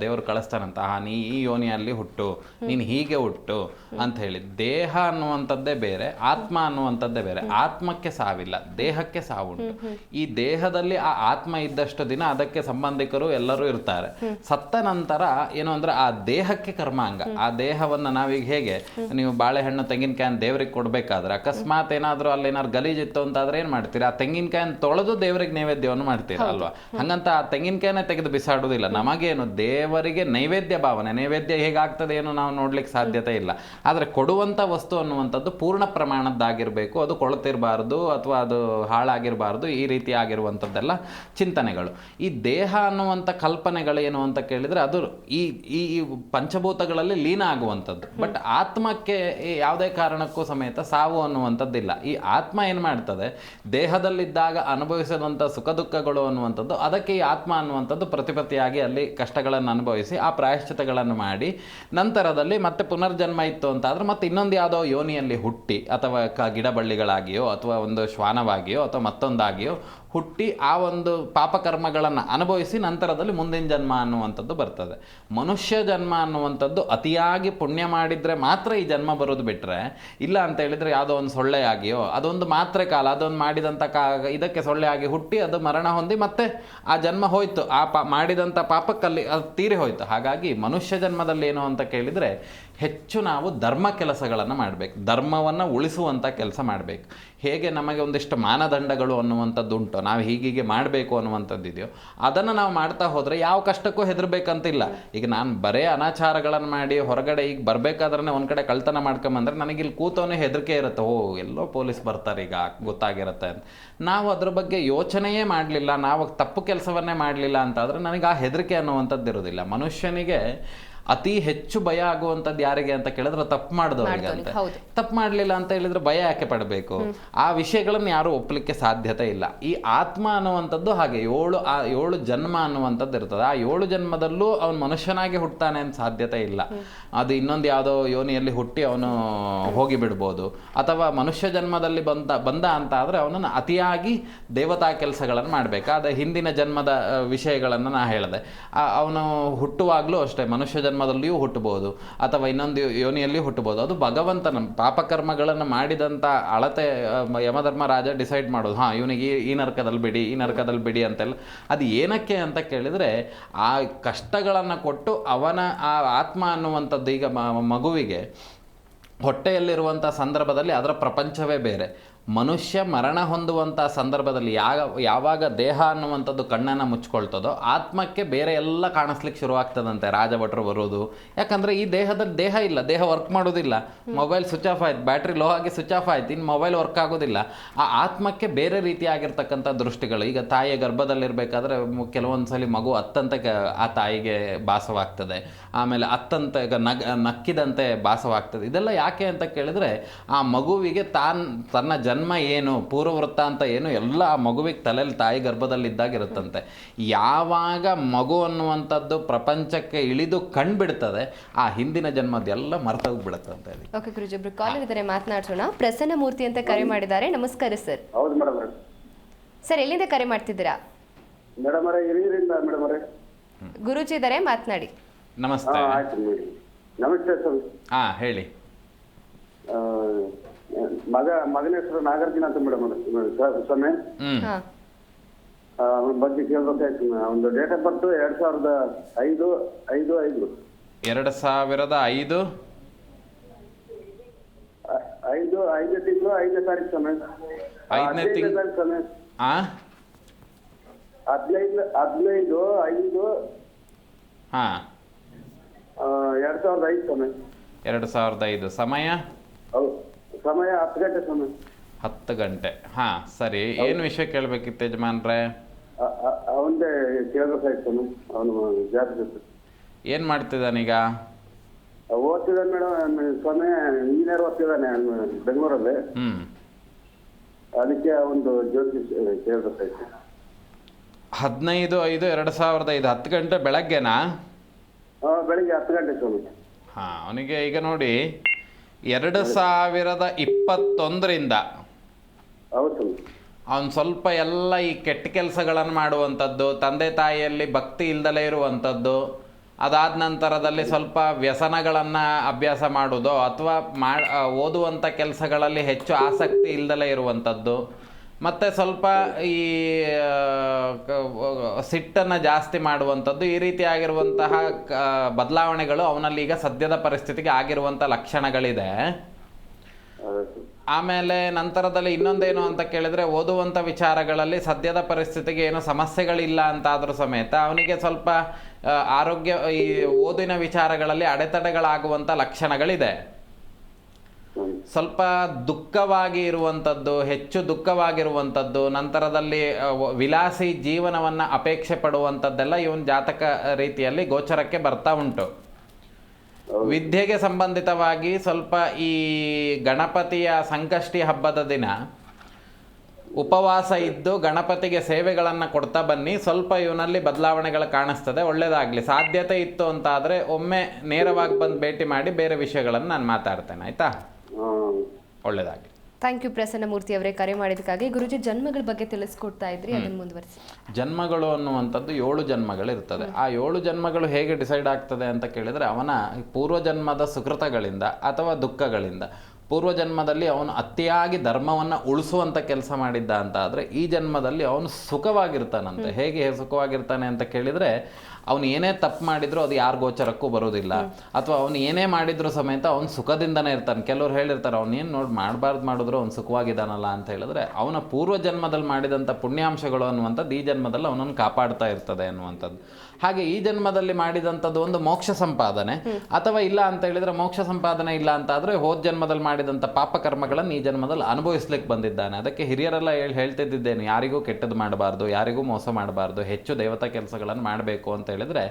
ದೇವರು ಕಳಿಸ್ತಾನಂತ ನೀ ಈ ಯೋನಿಯಲ್ಲಿ ಹುಟ್ಟು ನೀನು ಹೀಗೆ ಹುಟ್ಟು ಅಂತ ಹೇಳಿ. ದೇಹ ಅನ್ನುವಂಥದ್ದೇ ಬೇರೆ ಆತ್ಮ ಅನ್ನುವಂಥದ್ದೇ ಬೇರೆ. ಆತ್ಮಕ್ಕೆ ಸಾವಿಲ್ಲ ದೇಹಕ್ಕೆ ಸಾವುಂಟು ಈ ದೇಹದಲ್ಲಿ ಆ ಆತ್ಮ ಇದ್ದಷ್ಟು ದಿನ ಅದಕ್ಕೆ ಸಂಬಂಧಿಕರು ಎಲ್ಲರೂ ಇರ್ತಾರೆ. ಸತ್ತ ನಂತರ ಏನು ಅಂದ್ರೆ ಆ ದೇಹಕ್ಕೆ ಕರ್ಮಾಂಗ. ಆ ದೇಹವನ್ನ ನಾವೀಗ ಹೇಗೆ ನೀವು ಬಾಳೆಹಣ್ಣು ತೆಂಗಿನಕಾಯಿ ದೇವ್ರಿಗೆ ಕೊಡ್ಬೇಕಾದ್ರೆ ಅಕಸ್ಮಾತ್ ಏನಾದರೂ ಅಲ್ಲಿ ಏನಾದ್ರು ಗಲೀಜಿತ್ತು ಅಂತಾದ್ರೆ ಏನ್ ಮಾಡ್ತೀರಾ? ಆ ತೆಂಗಿನಕಾಯಿ ತೊಳೆದು ದೇವರಿಗೆ ನೈವೇದ್ಯವನ್ನು ಮಾಡ್ತೀರಾ ಅಲ್ವಾ? ಹಂಗಂತ ಆ ತೆಂಗಿನಕಾಯಿನ ತೆಗೆದು ಬಿಸಾಡುವುದಿಲ್ಲ. ನಮಗೇನು ದೇವರಿಗೆ ನೈವೇದ್ಯ ಭಾವನೆ. ನೈವೇದ್ಯ ಹೇಗಾಗ್ತದೆ ಏನು ನಾವು ನೋಡ್ಲಿಕ್ಕೆ ಸಾಧ್ಯತೆ ಇಲ್ಲ. ಆದ್ರೆ ಕೊಡುವಂತ ವಸ್ತು ಅನ್ನುವಂಥದ್ದು ಪೂರ್ಣ ಪ್ರಮಾಣದ್ದಾಗಿರ್ಬೇಕು. ಅದು ಕೊಳತಿರಬಾರ್ದು ಅಥವಾ ಅದು ಹಾಳಾಗಿರಬಾರ್ದು. ಈ ರೀತಿ ಆಗಿರುವಂಥದ್ದೆಲ್ಲ ಚಿಂತನೆಗಳು. ಈ ದೇಹ ಅನ್ನುವಂಥ ಕಲ್ಪನೆಗಳೇನು ಅಂತ ಕೇಳಿದ್ರೆ ಅದು ಈ ಈ ಪಂಚಭೂತಗಳಲ್ಲಿ ಲೀನ ಆಗುವಂಥದ್ದು. ಬಟ್ ಆತ್ಮಕ್ಕೆ ಯಾವುದೇ ಕಾರಣಕ್ಕೂ ಸಮೇತ ಸಾವು ಅನ್ನುವಂಥದ್ದಿಲ್ಲ. ಈ ಆತ್ಮ ಏನು ಮಾಡ್ತದೆ? ದೇಹದಲ್ಲಿದ್ದಾಗ ಅನುಭವಿಸಿದಂಥ ಸುಖ ದುಃಖಗಳು ಅನ್ನುವಂಥದ್ದು ಅದಕ್ಕೆ ಈ ಆತ್ಮ ಅನ್ನುವಂಥದ್ದು ಪ್ರತಿಪತಿಯಾಗಿ ಅಲ್ಲಿ ಕಷ್ಟಗಳನ್ನು ಅನುಭವಿಸಿ ಆ ಪ್ರಾಯಶ್ಚಿತಗಳನ್ನು ಮಾಡಿ ನಂತರದಲ್ಲಿ ಮತ್ತೆ ಪುನರ್ಜನ್ಮ ಇತ್ತು ಅಂತ ಆದ್ರೆ ಮತ್ತೆ ಇನ್ನೊಂದು ಯಾವುದೋ ಯೋನಿಯಲ್ಲಿ ಹುಟ್ಟಿ ಅಥವಾ ಕ ಗಿಡಬಳ್ಳಿಗಳಾಗಿಯೋ ಅಥವಾ ಒಂದು ಶ್ವಾನವಾಗಿಯೋ ಅಥವಾ ಮತ್ತೊಂದಾಗಿಯೋ ಹುಟ್ಟಿ ಆ ಒಂದು ಪಾಪಕರ್ಮಗಳನ್ನು ಅನುಭವಿಸಿ ನಂತರದಲ್ಲಿ ಮುಂದಿನ ಜನ್ಮ ಅನ್ನುವಂಥದ್ದು ಬರ್ತದೆ. ಮನುಷ್ಯ ಜನ್ಮ ಅನ್ನುವಂಥದ್ದು ಅತಿಯಾಗಿ ಪುಣ್ಯ ಮಾಡಿದರೆ ಮಾತ್ರ ಈ ಜನ್ಮ ಬರೋದು ಬಿಟ್ಟರೆ ಇಲ್ಲ ಅಂತ ಹೇಳಿದರೆ ಯಾವುದೋ ಒಂದು ಸೊಳ್ಳೆ ಆಗಿಯೋ ಅದೊಂದು ಮಾತ್ರೆ ಕಾಲ, ಅದೊಂದು ಮಾಡಿದಂಥ ಕಾ, ಇದಕ್ಕೆ ಸೊಳ್ಳೆ ಹುಟ್ಟಿ ಅದು ಮರಣ ಹೊಂದಿ ಮತ್ತೆ ಆ ಜನ್ಮ ಹೋಯಿತು. ಆ ಪಾ, ಮಾಡಿದಂಥ ಪಾಪಕ್ಕಲ್ಲಿ ಅದು ತೀರಿ ಹೋಯಿತು. ಹಾಗಾಗಿ ಮನುಷ್ಯ ಜನ್ಮದಲ್ಲಿ ಏನು ಅಂತ ಕೇಳಿದರೆ ಹೆಚ್ಚು ನಾವು ಧರ್ಮ ಕೆಲಸಗಳನ್ನು ಮಾಡಬೇಕು. ಧರ್ಮವನ್ನು ಉಳಿಸುವಂಥ ಕೆಲಸ ಮಾಡಬೇಕು. ಹೇಗೆ ನಮಗೆ ಒಂದಿಷ್ಟು ಮಾನದಂಡಗಳು ಅನ್ನುವಂಥದ್ದು ಉಂಟು ನಾವು ಹೀಗೀಗೆ ಮಾಡಬೇಕು ಅನ್ನುವಂಥದ್ದು ಇದೆಯೋ ಅದನ್ನು ನಾವು ಮಾಡ್ತಾ ಹೋದರೆ ಯಾವ ಕಷ್ಟಕ್ಕೂ ಹೆದರ್ಬೇಕಂತಿಲ್ಲ. ಈಗ ನಾನು ಬರೇ ಅನಾಚಾರಗಳನ್ನು ಮಾಡಿ ಹೊರಗಡೆ ಈಗ ಬರಬೇಕಾದ್ರೆ ಒಂದು ಕಡೆ ಕಳ್ತನ ಮಾಡ್ಕೊಂಬಂದ್ರೆ ನನಗೆ ಇಲ್ಲಿ ಕೂತವನೇ ಹೆದರಿಕೆ ಇರುತ್ತೆ. ಓ, ಎಲ್ಲೋ ಪೊಲೀಸ್ ಬರ್ತಾರೆ ಈಗ, ಗೊತ್ತಾಗಿರುತ್ತೆ ಅಂತ. ನಾವು ಅದ್ರ ಬಗ್ಗೆ ಯೋಚನೆಯೇ ಮಾಡಲಿಲ್ಲ. ನಾವು ತಪ್ಪು ಕೆಲಸವನ್ನೇ ಮಾಡಲಿಲ್ಲ ಅಂತಾದರೆ ನನಗೆ ಆ ಹೆದರಿಕೆ ಅನ್ನುವಂಥದ್ದು ಇರೋದಿಲ್ಲ ಮನುಷ್ಯನಿಗೆ ಅತಿ ಹೆಚ್ಚು ಭಯ ಆಗುವಂತದ್ದು ಯಾರಿಗೆ ಅಂತ ಕೇಳಿದ್ರೆ ತಪ್ಪು ಮಾಡಿದವರಿಗೆ ಅಂತ. ತಪ್ಪು ಮಾಡಲಿಲ್ಲ ಅಂತ ಹೇಳಿದ್ರೆ ಭಯ ಯಾಕೆ ಪಡಬೇಕು? ಆ ವಿಷಯಗಳನ್ನು ಯಾರು ಒಪ್ಪಲಿಕ್ಕೆ ಸಾಧ್ಯತೆ ಇಲ್ಲ. ಈ ಆತ್ಮ ಅನ್ನುವಂಥದ್ದು ಹಾಗೆ ಏಳು ಆ ಏಳು ಜನ್ಮ ಅನ್ನುವಂಥದ್ದು ಇರ್ತದೆ. ಆ ಏಳು ಜನ್ಮದಲ್ಲೂ ಅವನು ಮನುಷ್ಯನಾಗಿ ಹುಟ್ಟತಾನೆ ಅಂತ ಸಾಧ್ಯತೆ ಇಲ್ಲ. ಅದು ಇನ್ನೊಂದು ಯಾವುದೋ ಯೋನಿಯಲ್ಲಿ ಹುಟ್ಟಿ ಅವನು ಹೋಗಿ ಬಿಡ್ಬೋದು. ಅಥವಾ ಮನುಷ್ಯ ಜನ್ಮದಲ್ಲಿ ಬಂದ ಬಂದ ಅಂತ ಆದರೆ ಅವನನ್ನು ಅತಿಯಾಗಿ ದೇವತಾ ಕೆಲಸಗಳನ್ನು ಮಾಡಬೇಕು. ಅದ ಹಿಂದಿನ ಜನ್ಮದ ವಿಷಯಗಳನ್ನು ನಾ ಹೇಳಿದೆ. ಅವನು ಹುಟ್ಟುವಾಗಲೂ ಅಷ್ಟೇ ಮನುಷ್ಯ ಜನ್ಮದಲ್ಲಿಯೂ ಹುಟ್ಟಬಹುದು ಅಥವಾ ಇನ್ನೊಂದು ಯೋನಿಯಲ್ಲಿ ಹುಟ್ಟಬಹುದು. ಅದು ಭಗವಂತನ ಪಾಪಕರ್ಮಗಳನ್ನು ಮಾಡಿದಂಥ ಅಳತೆ ಯಮಧರ್ಮ ರಾಜ ಡಿಸೈಡ್ ಮಾಡೋದು. ಹಾಂ, ಇವನಿಗೆ ಈ- ನರಕದಲ್ಲಿ ಬಿಡಿ, ಈ ನರಕದಲ್ಲಿ ಬಿಡಿ ಅಂತೆಲ್ಲ. ಅದು ಏನಕ್ಕೆ ಅಂತ ಕೇಳಿದರೆ, ಆ ಕಷ್ಟಗಳನ್ನು ಕೊಟ್ಟು ಅವನ, ಆ ಆತ್ಮ ಅನ್ನುವಂಥದ್ದು ಈಗ ಮಗುವಿಗೆ ಹೊಟ್ಟೆಯಲ್ಲಿರುವಂಥ ಸಂದರ್ಭದಲ್ಲಿ ಅದರ ಪ್ರಪಂಚವೇ ಬೇರೆ. ಮನುಷ್ಯ ಮರಣ ಹೊಂದುವಂಥ ಸಂದರ್ಭದಲ್ಲಿ ಯಾವ ಯಾವಾಗ ದೇಹ ಅನ್ನುವಂಥದ್ದು ಕಣ್ಣನ್ನು ಮುಚ್ಕೊಳ್ತದೋ ಆತ್ಮಕ್ಕೆ ಬೇರೆ ಎಲ್ಲ ಕಾಣಿಸ್ಲಿಕ್ಕೆ ಶುರುವಾಗ್ತದಂತೆ ರಾಜಭಟ್ರು ಬರೋದು. ಯಾಕಂದರೆ ಈ ದೇಹದಲ್ಲಿ ದೇಹ ಇಲ್ಲ ದೇಹ ವರ್ಕ್ ಮಾಡೋದಿಲ್ಲ. ಮೊಬೈಲ್ ಸ್ವಿಚ್ ಆಫ್ ಆಯ್ತು ಬ್ಯಾಟ್ರಿ ಲೋ ಆಗಿ ಸ್ವಿಚ್ ಆಫ್ ಆಯ್ತು ಇನ್ನು ಮೊಬೈಲ್ ವರ್ಕ್ ಆಗೋದಿಲ್ಲ. ಆ ಆತ್ಮಕ್ಕೆ ಬೇರೆ ರೀತಿಯಾಗಿರ್ತಕ್ಕಂಥ ದೃಷ್ಟಿಗಳು. ಈಗ ತಾಯಿಯ ಗರ್ಭದಲ್ಲಿರಬೇಕಾದ್ರೆ ಕೆಲವೊಂದು ಸಲ ಮಗು ಅತ್ತಂತ ಆ ತಾಯಿಗೆ ಭಾಸವಾಗ್ತದೆ. ಆಮೇಲೆ ಅತ್ತಂತ ನಗ ನಗ್ ನಕ್ಕಿದಂತೆ ಭಾಸವಾಗ್ತದೆ. ಇದೆಲ್ಲ ಯಾಕೆ ಅಂತ ಕೇಳಿದ್ರೆ ಆ ಮಗುವಿಗೆ ತಾನು ತನ್ನ ಜನ್ಮ ಏನು ಪೂರ್ವವೃತ್ತ ಅಂತ ಏನು ಎಲ್ಲ ಆ ಮಗುವಿಗೆ ತಲೆಯಲ್ಲಿ ತಾಯಿ ಗರ್ಭದಲ್ಲಿ ಇದ್ದಾಗಿರುತ್ತಂತೆ ಯಾವಾಗ ಮಗು ಅನ್ನುವಂಥದ್ದು ಪ್ರಪಂಚಕ್ಕೆ ಇಳಿದು ಕಂಡುಬಿಡ್ತದೆ ಆ ಹಿಂದಿನ ಜನ್ಮದೆಲ್ಲ ಮರ್ತೋಗ್ಬಿಡುತ್ತಂತೆ ಓಕೆ ಗುರುಜಿ ಒಬ್ರು ಕಾಲರ್ ಇದ್ದಾರೆ ಮಾತನಾಡ್ಸೋಣ. ಪ್ರಸನ್ನ ಮೂರ್ತಿ ಅಂತ ಕರೆ ಮಾಡಿದ್ದಾರೆ. ನಮಸ್ಕಾರ ಸರ್. ಹೌದು ಮೇಡಮ್ ಸರ್ ಎಲ್ಲಿಂದ ಕರೆ ಮಾಡ್ತಿದ್ದೀರಾ? ಮೇಡಮ್ ಅವರೇ ಹಿರಿಯರಿಂದ ಮೇಡಮ್ ಅವರೇ. ಗುರುಜಿ ಇದ್ದಾರೆ ಮಾತನಾಡಿ. ನಮಸ್ತೆ. ಆಯ್ತು ನಮಸ್ತೆ ಸರ್. ಹಾ ಹೇಳಿ. ಆ, ಮಗ ಮಗನ ಹೆಸರು ನಾಗಾರ್ಜುನ ಅಂತ ಮೇಡಮ್ ಸ್ವಾಮಿ. ಹಾ. ಅವನ ಬಗ್ಗೆ ಕೇಳ್ಬೇಕಾಯ್ತು. ಒಂದು ಡೇಟ್ ಆಫ್ ಬರ್ತ್ ಎರಡ್ ಸಾವಿರದ ಐದು ಐದು ಐದು. ಎರಡ್ ಸಾವಿರದ ಐದು? ಐ- ಐದು ಐದನೇ ತಿಂಗಳು ಐದನೇ ತಾರೀಕು ಸಮಯ ಐದನೇ ತಿಂಗ್ಳು? ತಾರೀಕು ಸ್ವಾಮಿ. ಆ? ಹದಿನೈದು ಹದಿನೈದು ಐದು. ಹಾ. ಆ, ಎರಡ್ ಸಾವಿರದ ಐದು ಸಮಯ ಎರಡ್ ಸಾವಿರದ ಐದು. ಸಮಯ? ಹೌದು. ಸಮಯ ಹತ್ತು ಗಂಟೆ ಸಮಯ. ಹತ್ತು ಗಂಟೆ. ಹಾ ಸರಿ. ಏನು ವಿಷಯ ಕೇಳಬೇಕಿತ್ತು ಯಜಮಾನ್ರೆ? ಅವನಿಗೆ ಕೇಳಬೇಕಾಯ್ತು ಅವಂದೇ ಕೇಳ್ಬೇಕಾಯ್ತು ಸ್ವಾಮಿ ಅವನು ಜಾತಿ. ಏನು ಮಾಡ್ತಿದ್ದಾನೀಗ? ಓದ್ತಿದ್ದಾನೆ ಮೇಡಮ್ ಸಮಯ ಇಂಜಿನಿಯರ್ ಓದ್ತಿದ್ದಾನೆ ಬೆಂಗಳೂರಲ್ಲಿ. ಹ್ಞೂ ಅದಕ್ಕೆ ಒಂದು ಜ್ಯೋತಿಷ್ ಕೇಳಬೇಕಾಯ್ತು. ಹದಿನೈದು ಐದು ಎರಡು ಸಾವಿರದ ಐದು ಹತ್ತು ಗಂಟೆ ಬೆಳಗ್ಗೆನಾ? ಬೆಳಿಗ್ಗೆ ಹತ್ತು ಗಂಟೆ ಸ್ವಾಮಿ ಹಾಂ ಅವನಿಗೆ ಈಗ ನೋಡಿ. ಎರಡು ಸಾವಿರದ ಇಪ್ಪತ್ತೊಂದರಿಂದ ಹೌದು ಅವನು ಸ್ವಲ್ಪ ಎಲ್ಲ ಈ ಕೆಟ್ಟ ಕೆಲಸಗಳನ್ನು ಮಾಡುವಂಥದ್ದು ತಂದೆ ತಾಯಿಯಲ್ಲಿ ಭಕ್ತಿ ಇಲ್ದಲೇ ಇರುವಂಥದ್ದು ಅದಾದ ನಂತರದಲ್ಲಿ ಸ್ವಲ್ಪ ವ್ಯಸನಗಳನ್ನು ಅಭ್ಯಾಸ ಮಾಡೋದು ಅಥವಾ ಮಾ ಓದುವಂಥ ಕೆಲಸಗಳಲ್ಲಿ ಹೆಚ್ಚು ಆಸಕ್ತಿ ಇಲ್ದಲೇ ಇರುವಂಥದ್ದು ಮತ್ತು ಸ್ವಲ್ಪ ಈ ಸಿಟ್ಟನ್ನು ಜಾಸ್ತಿ ಮಾಡುವಂಥದ್ದು ಈ ರೀತಿಯಾಗಿರುವಂತಹ ಕ ಬದಲಾವಣೆಗಳು ಅವನಲ್ಲಿ ಈಗ ಸದ್ಯದ ಪರಿಸ್ಥಿತಿಗೆ ಆಗಿರುವಂಥ ಲಕ್ಷಣಗಳಿದೆ ಆಮೇಲೆ ನಂತರದಲ್ಲಿ ಇನ್ನೊಂದೇನು ಅಂತ ಕೇಳಿದ್ರೆ ಓದುವಂಥ ವಿಚಾರಗಳಲ್ಲಿ ಸದ್ಯದ ಪರಿಸ್ಥಿತಿಗೆ ಏನು ಸಮಸ್ಯೆಗಳಿಲ್ಲ ಅಂತಾದರೂ ಸಮೇತ ಅವನಿಗೆ ಸ್ವಲ್ಪ ಆರೋಗ್ಯ, ಈ ಓದಿನ ವಿಚಾರಗಳಲ್ಲಿ ಅಡೆತಡೆಗಳಾಗುವಂಥ ಲಕ್ಷಣಗಳಿದೆ. ಸ್ವಲ್ಪ ದುಃಖವಾಗಿ ಇರುವಂಥದ್ದು ಹೆಚ್ಚು ದುಃಖವಾಗಿರುವಂಥದ್ದು ನಂತರದಲ್ಲಿ ವಿಲಾಸಿ ಜೀವನವನ್ನು ಅಪೇಕ್ಷೆ ಪಡುವಂಥದ್ದೆಲ್ಲ ಇವನ್ ಜಾತಕ ರೀತಿಯಲ್ಲಿ ಗೋಚರಕ್ಕೆ ಬರ್ತಾ ಉಂಟು. ವಿದ್ಯೆಗೆ ಸಂಬಂಧಿತವಾಗಿ ಸ್ವಲ್ಪ ಈ ಗಣಪತಿಯ ಸಂಕಷ್ಟಿ ಹಬ್ಬದ ದಿನ ಉಪವಾಸ ಇದ್ದು ಗಣಪತಿಗೆ ಸೇವೆಗಳನ್ನು ಕೊಡ್ತಾ ಬನ್ನಿ ಸ್ವಲ್ಪ ಇವನಲ್ಲಿ ಬದಲಾವಣೆಗಳು ಕಾಣಿಸ್ತದೆ ಒಳ್ಳೆಯದಾಗಲಿ ಸಾಧ್ಯತೆ ಇತ್ತು ಅಂತ ಆದರೆ ಒಮ್ಮೆ ನೇರವಾಗಿ ಬಂದು ಭೇಟಿ ಮಾಡಿ ಬೇರೆ ವಿಷಯಗಳನ್ನು ನಾನು ಮಾತಾಡ್ತೇನೆ ಆಯಿತಾ? ಒಳ್ಳೆಯದಾಗಲಿ ಥ್ಯಾಂಕ್ ಯು ಪ್ರಸನ್ನ ಮೂರ್ತಿ ಅವರೇ ಕರೆ ಮಾಡಿದಕ್ಕಾಗಿ ಗುರುಜಿ ಜನ್ಮಗಳ ಬಗ್ಗೆ ತಿಳಿಸ್ಕೊಡ್ತಾ ಇದ್ರಿ ಅದನ್ನು ಮುಂದುವರಿಸಿ. ಜನ್ಮಗಳು ಅನ್ನುವಂಥದ್ದು ಏಳು ಜನ್ಮಗಳು ಇರ್ತದೆ ಆ ಏಳು ಜನ್ಮಗಳು ಹೇಗೆ ಡಿಸೈಡ್ ಆಗ್ತದೆ ಅಂತ ಕೇಳಿದರೆ ಅವನ ಪೂರ್ವಜನ್ಮದ ಸುಕೃತಗಳಿಂದ ಅಥವಾ ದುಃಖಗಳಿಂದ ಪೂರ್ವಜನ್ಮದಲ್ಲಿ ಅವನು ಅತಿಯಾಗಿ ಧರ್ಮವನ್ನು ಉಳಿಸುವಂಥ ಕೆಲಸ ಮಾಡಿದ್ದ ಅಂತ ಆದರೆ ಈ ಜನ್ಮದಲ್ಲಿ ಅವನು ಸುಖವಾಗಿರ್ತಾನಂತೆ. ಹೇಗೆ ಸುಖವಾಗಿರ್ತಾನೆ ಅಂತ ಕೇಳಿದರೆ ಅವನು ಏನೇ ತಪ್ಪು ಮಾಡಿದ್ರು ಅದು ಯಾರು ಗೋಚರಕ್ಕೂ ಬರೋದಿಲ್ಲ. ಅಥವಾ ಅವನು ಏನೇ ಮಾಡಿದ್ರು ಸಮೇತ ಅವ್ನು ಸುಖದಿಂದನೇ ಇರ್ತಾನೆ. ಕೆಲವ್ರು ಹೇಳಿರ್ತಾರೆ, ಅವ್ನು ಏನು ನೋಡಿ ಮಾಡಬಾರ್ದು ಮಾಡಿದ್ರು ಅವ್ನು ಸುಖವಾಗಿದ್ದಾನಲ್ಲ ಅಂತ ಹೇಳಿದ್ರೆ, ಅವನ ಪೂರ್ವ ಜನ್ಮದಲ್ಲಿ ಮಾಡಿದಂಥ ಪುಣ್ಯಾಂಶಗಳು ಅನ್ನುವಂಥದ್ದು ಈ ಜನ್ಮದಲ್ಲಿ ಅವನನ್ನು ಕಾಪಾಡ್ತಾ ಇರ್ತದೆ ಅನ್ನುವಂಥದ್ದು. ಹಾಗೆ ಈ ಜನ್ಮದಲ್ಲಿ ಮಾಡಿದಂಥದ್ದು ಒಂದು ಮೋಕ್ಷ ಸಂಪಾದನೆ. ಅಥವಾ ಇಲ್ಲ ಅಂತ ಹೇಳಿದ್ರೆ ಮೋಕ್ಷ ಸಂಪಾದನೆ ಇಲ್ಲ ಅಂತ ಆದರೆ ಹೋದ ಜನ್ಮದಲ್ಲಿ ಮಾಡಿದಂಥ ಪಾಪಕರ್ಮಗಳನ್ನು ಈ ಜನ್ಮದಲ್ಲಿ ಅನುಭವಿಸ್ಲಿಕ್ಕೆ ಬಂದಿದ್ದಾನೆ. ಅದಕ್ಕೆ ಹಿರಿಯರೆಲ್ಲ ಹೇಳಿ ಹೇಳ್ತಿದ್ದೇನೆ ಯಾರಿಗೂ ಕೆಟ್ಟದ್ದು ಮಾಡಬಾರ್ದು, ಯಾರಿಗೂ ಮೋಸ ಮಾಡಬಾರ್ದು, ಹೆಚ್ಚು ದೇವತಾ ಕೆಲಸಗಳನ್ನು ಮಾಡಬೇಕು ಅಂತ ಹೇಳಿದ್ರೆ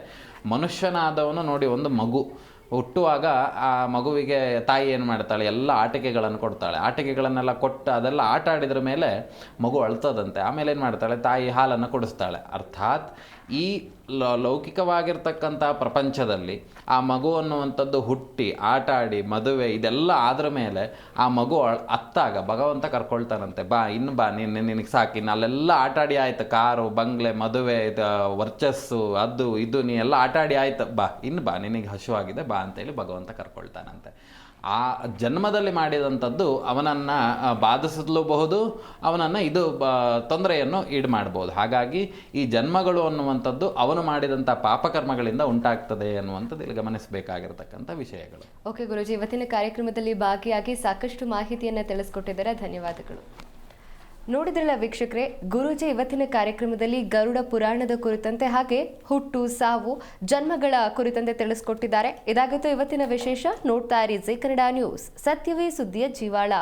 ಮನುಷ್ಯನಾದವನು ನೋಡಿ ಒಂದು ಮಗು, ಹುಟ್ಟುವಾಗ ಆ ಮಗುವಿಗೆ ತಾಯಿ ಏನು ಮಾಡ್ತಾಳೆ? ಎಲ್ಲ ಆಟಿಕೆಗಳನ್ನು ಕೊಡ್ತಾಳೆ. ಆಟಿಕೆಗಳನ್ನೆಲ್ಲ ಕೊಟ್ಟು ಅದೆಲ್ಲ ಆಟ ಆಡಿದ್ರ ಮೇಲೆ ಮಗು ಅಳ್ತದಂತೆ. ಆಮೇಲೆ ಏನು ಮಾಡ್ತಾಳೆ? ತಾಯಿ ಹಾಲನ್ನು ಕೊಡಿಸ್ತಾಳೆ. ಅರ್ಥಾತ್ ಈ ಲೌಕಿಕವಾಗಿರ್ತಕ್ಕಂಥ ಪ್ರಪಂಚದಲ್ಲಿ ಆ ಮಗು ಅನ್ನುವಂಥದ್ದು ಹುಟ್ಟಿ ಆಟ ಆಡಿ ಮದುವೆ, ಇದೆಲ್ಲ ಆದ್ರ ಮೇಲೆ ಆ ಮಗು ಅತ್ತಾಗ ಭಗವಂತ ಕರ್ಕೊಳ್ತಾನಂತೆ, ಬಾ, ಇನ್ನು ಬಾ, ನೀನು ನಿನಗೆ ಸಾಕಿ ಅಲ್ಲೆಲ್ಲ ಆಟ ಆಡಿ ಆಯ್ತು, ಕಾರು, ಬಂಗ್ಲೆ, ಮದುವೆ, ಇದು, ವರ್ಚಸ್ಸು, ಅದು, ಇದು, ನೀ ಎಲ್ಲ ಆಟ ಆಡಿ ಆಯ್ತು, ಬಾ, ಇನ್ನು ಬಾ, ನಿನಗೆ ಹಸುವಾಗಿದೆ ಬಾ, ಅಂತೇಳಿ ಭಗವಂತ ಕರ್ಕೊಳ್ತಾನಂತೆ. ಆ ಜನ್ಮದಲ್ಲಿ ಮಾಡಿದಂಥದ್ದು ಅವನನ್ನು ಬಾಧಿಸಲೂಬಹುದು, ಅವನನ್ನು ಇದು, ಬ, ತೊಂದರೆಯನ್ನು ಈಡು ಮಾಡ್ಬೋದು ಹಾಗಾಗಿ ಈ ಜನ್ಮಗಳು ಅನ್ನುವಂಥದ್ದು ಅವನು ಮಾಡಿದಂಥ ಪಾಪಕರ್ಮಗಳಿಂದ ಉಂಟಾಗ್ತದೆ ಅನ್ನುವಂಥದ್ದು ಇಲ್ಲಿ ಗಮನಿಸಬೇಕಾಗಿರ್ತಕ್ಕಂಥ ವಿಷಯಗಳು. ಓಕೆ ಗುರುಜಿ, ಇವತ್ತಿನ ಕಾರ್ಯಕ್ರಮದಲ್ಲಿ ಭಾಗಿಯಾಗಿ ಸಾಕಷ್ಟು ಮಾಹಿತಿಯನ್ನು ತಿಳಿಸ್ಕೊಟ್ಟಿದ್ದಾರೆ. ಧನ್ಯವಾದಗಳು. ನೋಡಿದ್ರಲ್ಲ ವೀಕ್ಷಕರೇ, ಗುರೂಜಿ ಇವತ್ತಿನ ಕಾರ್ಯಕ್ರಮದಲ್ಲಿ ಗರುಡ ಪುರಾಣದ ಕುರಿತಂತೆ ಹಾಗೆ ಹುಟ್ಟು, ಸಾವು, ಜನ್ಮಗಳ ಕುರಿತಂತೆ ತಿಳಿಸ್ಕೊಟ್ಟಿದ್ದಾರೆ. ಇದಾಗಿತ್ತು ಇವತ್ತಿನ ವಿಶೇಷ. ನೋಡ್ತಾ ಇರಿ ಜಿ ಕನ್ನಡ ನ್ಯೂಸ್. ಸತ್ಯವೇ ಸುದ್ದಿಯ ಜೀವಾಳ.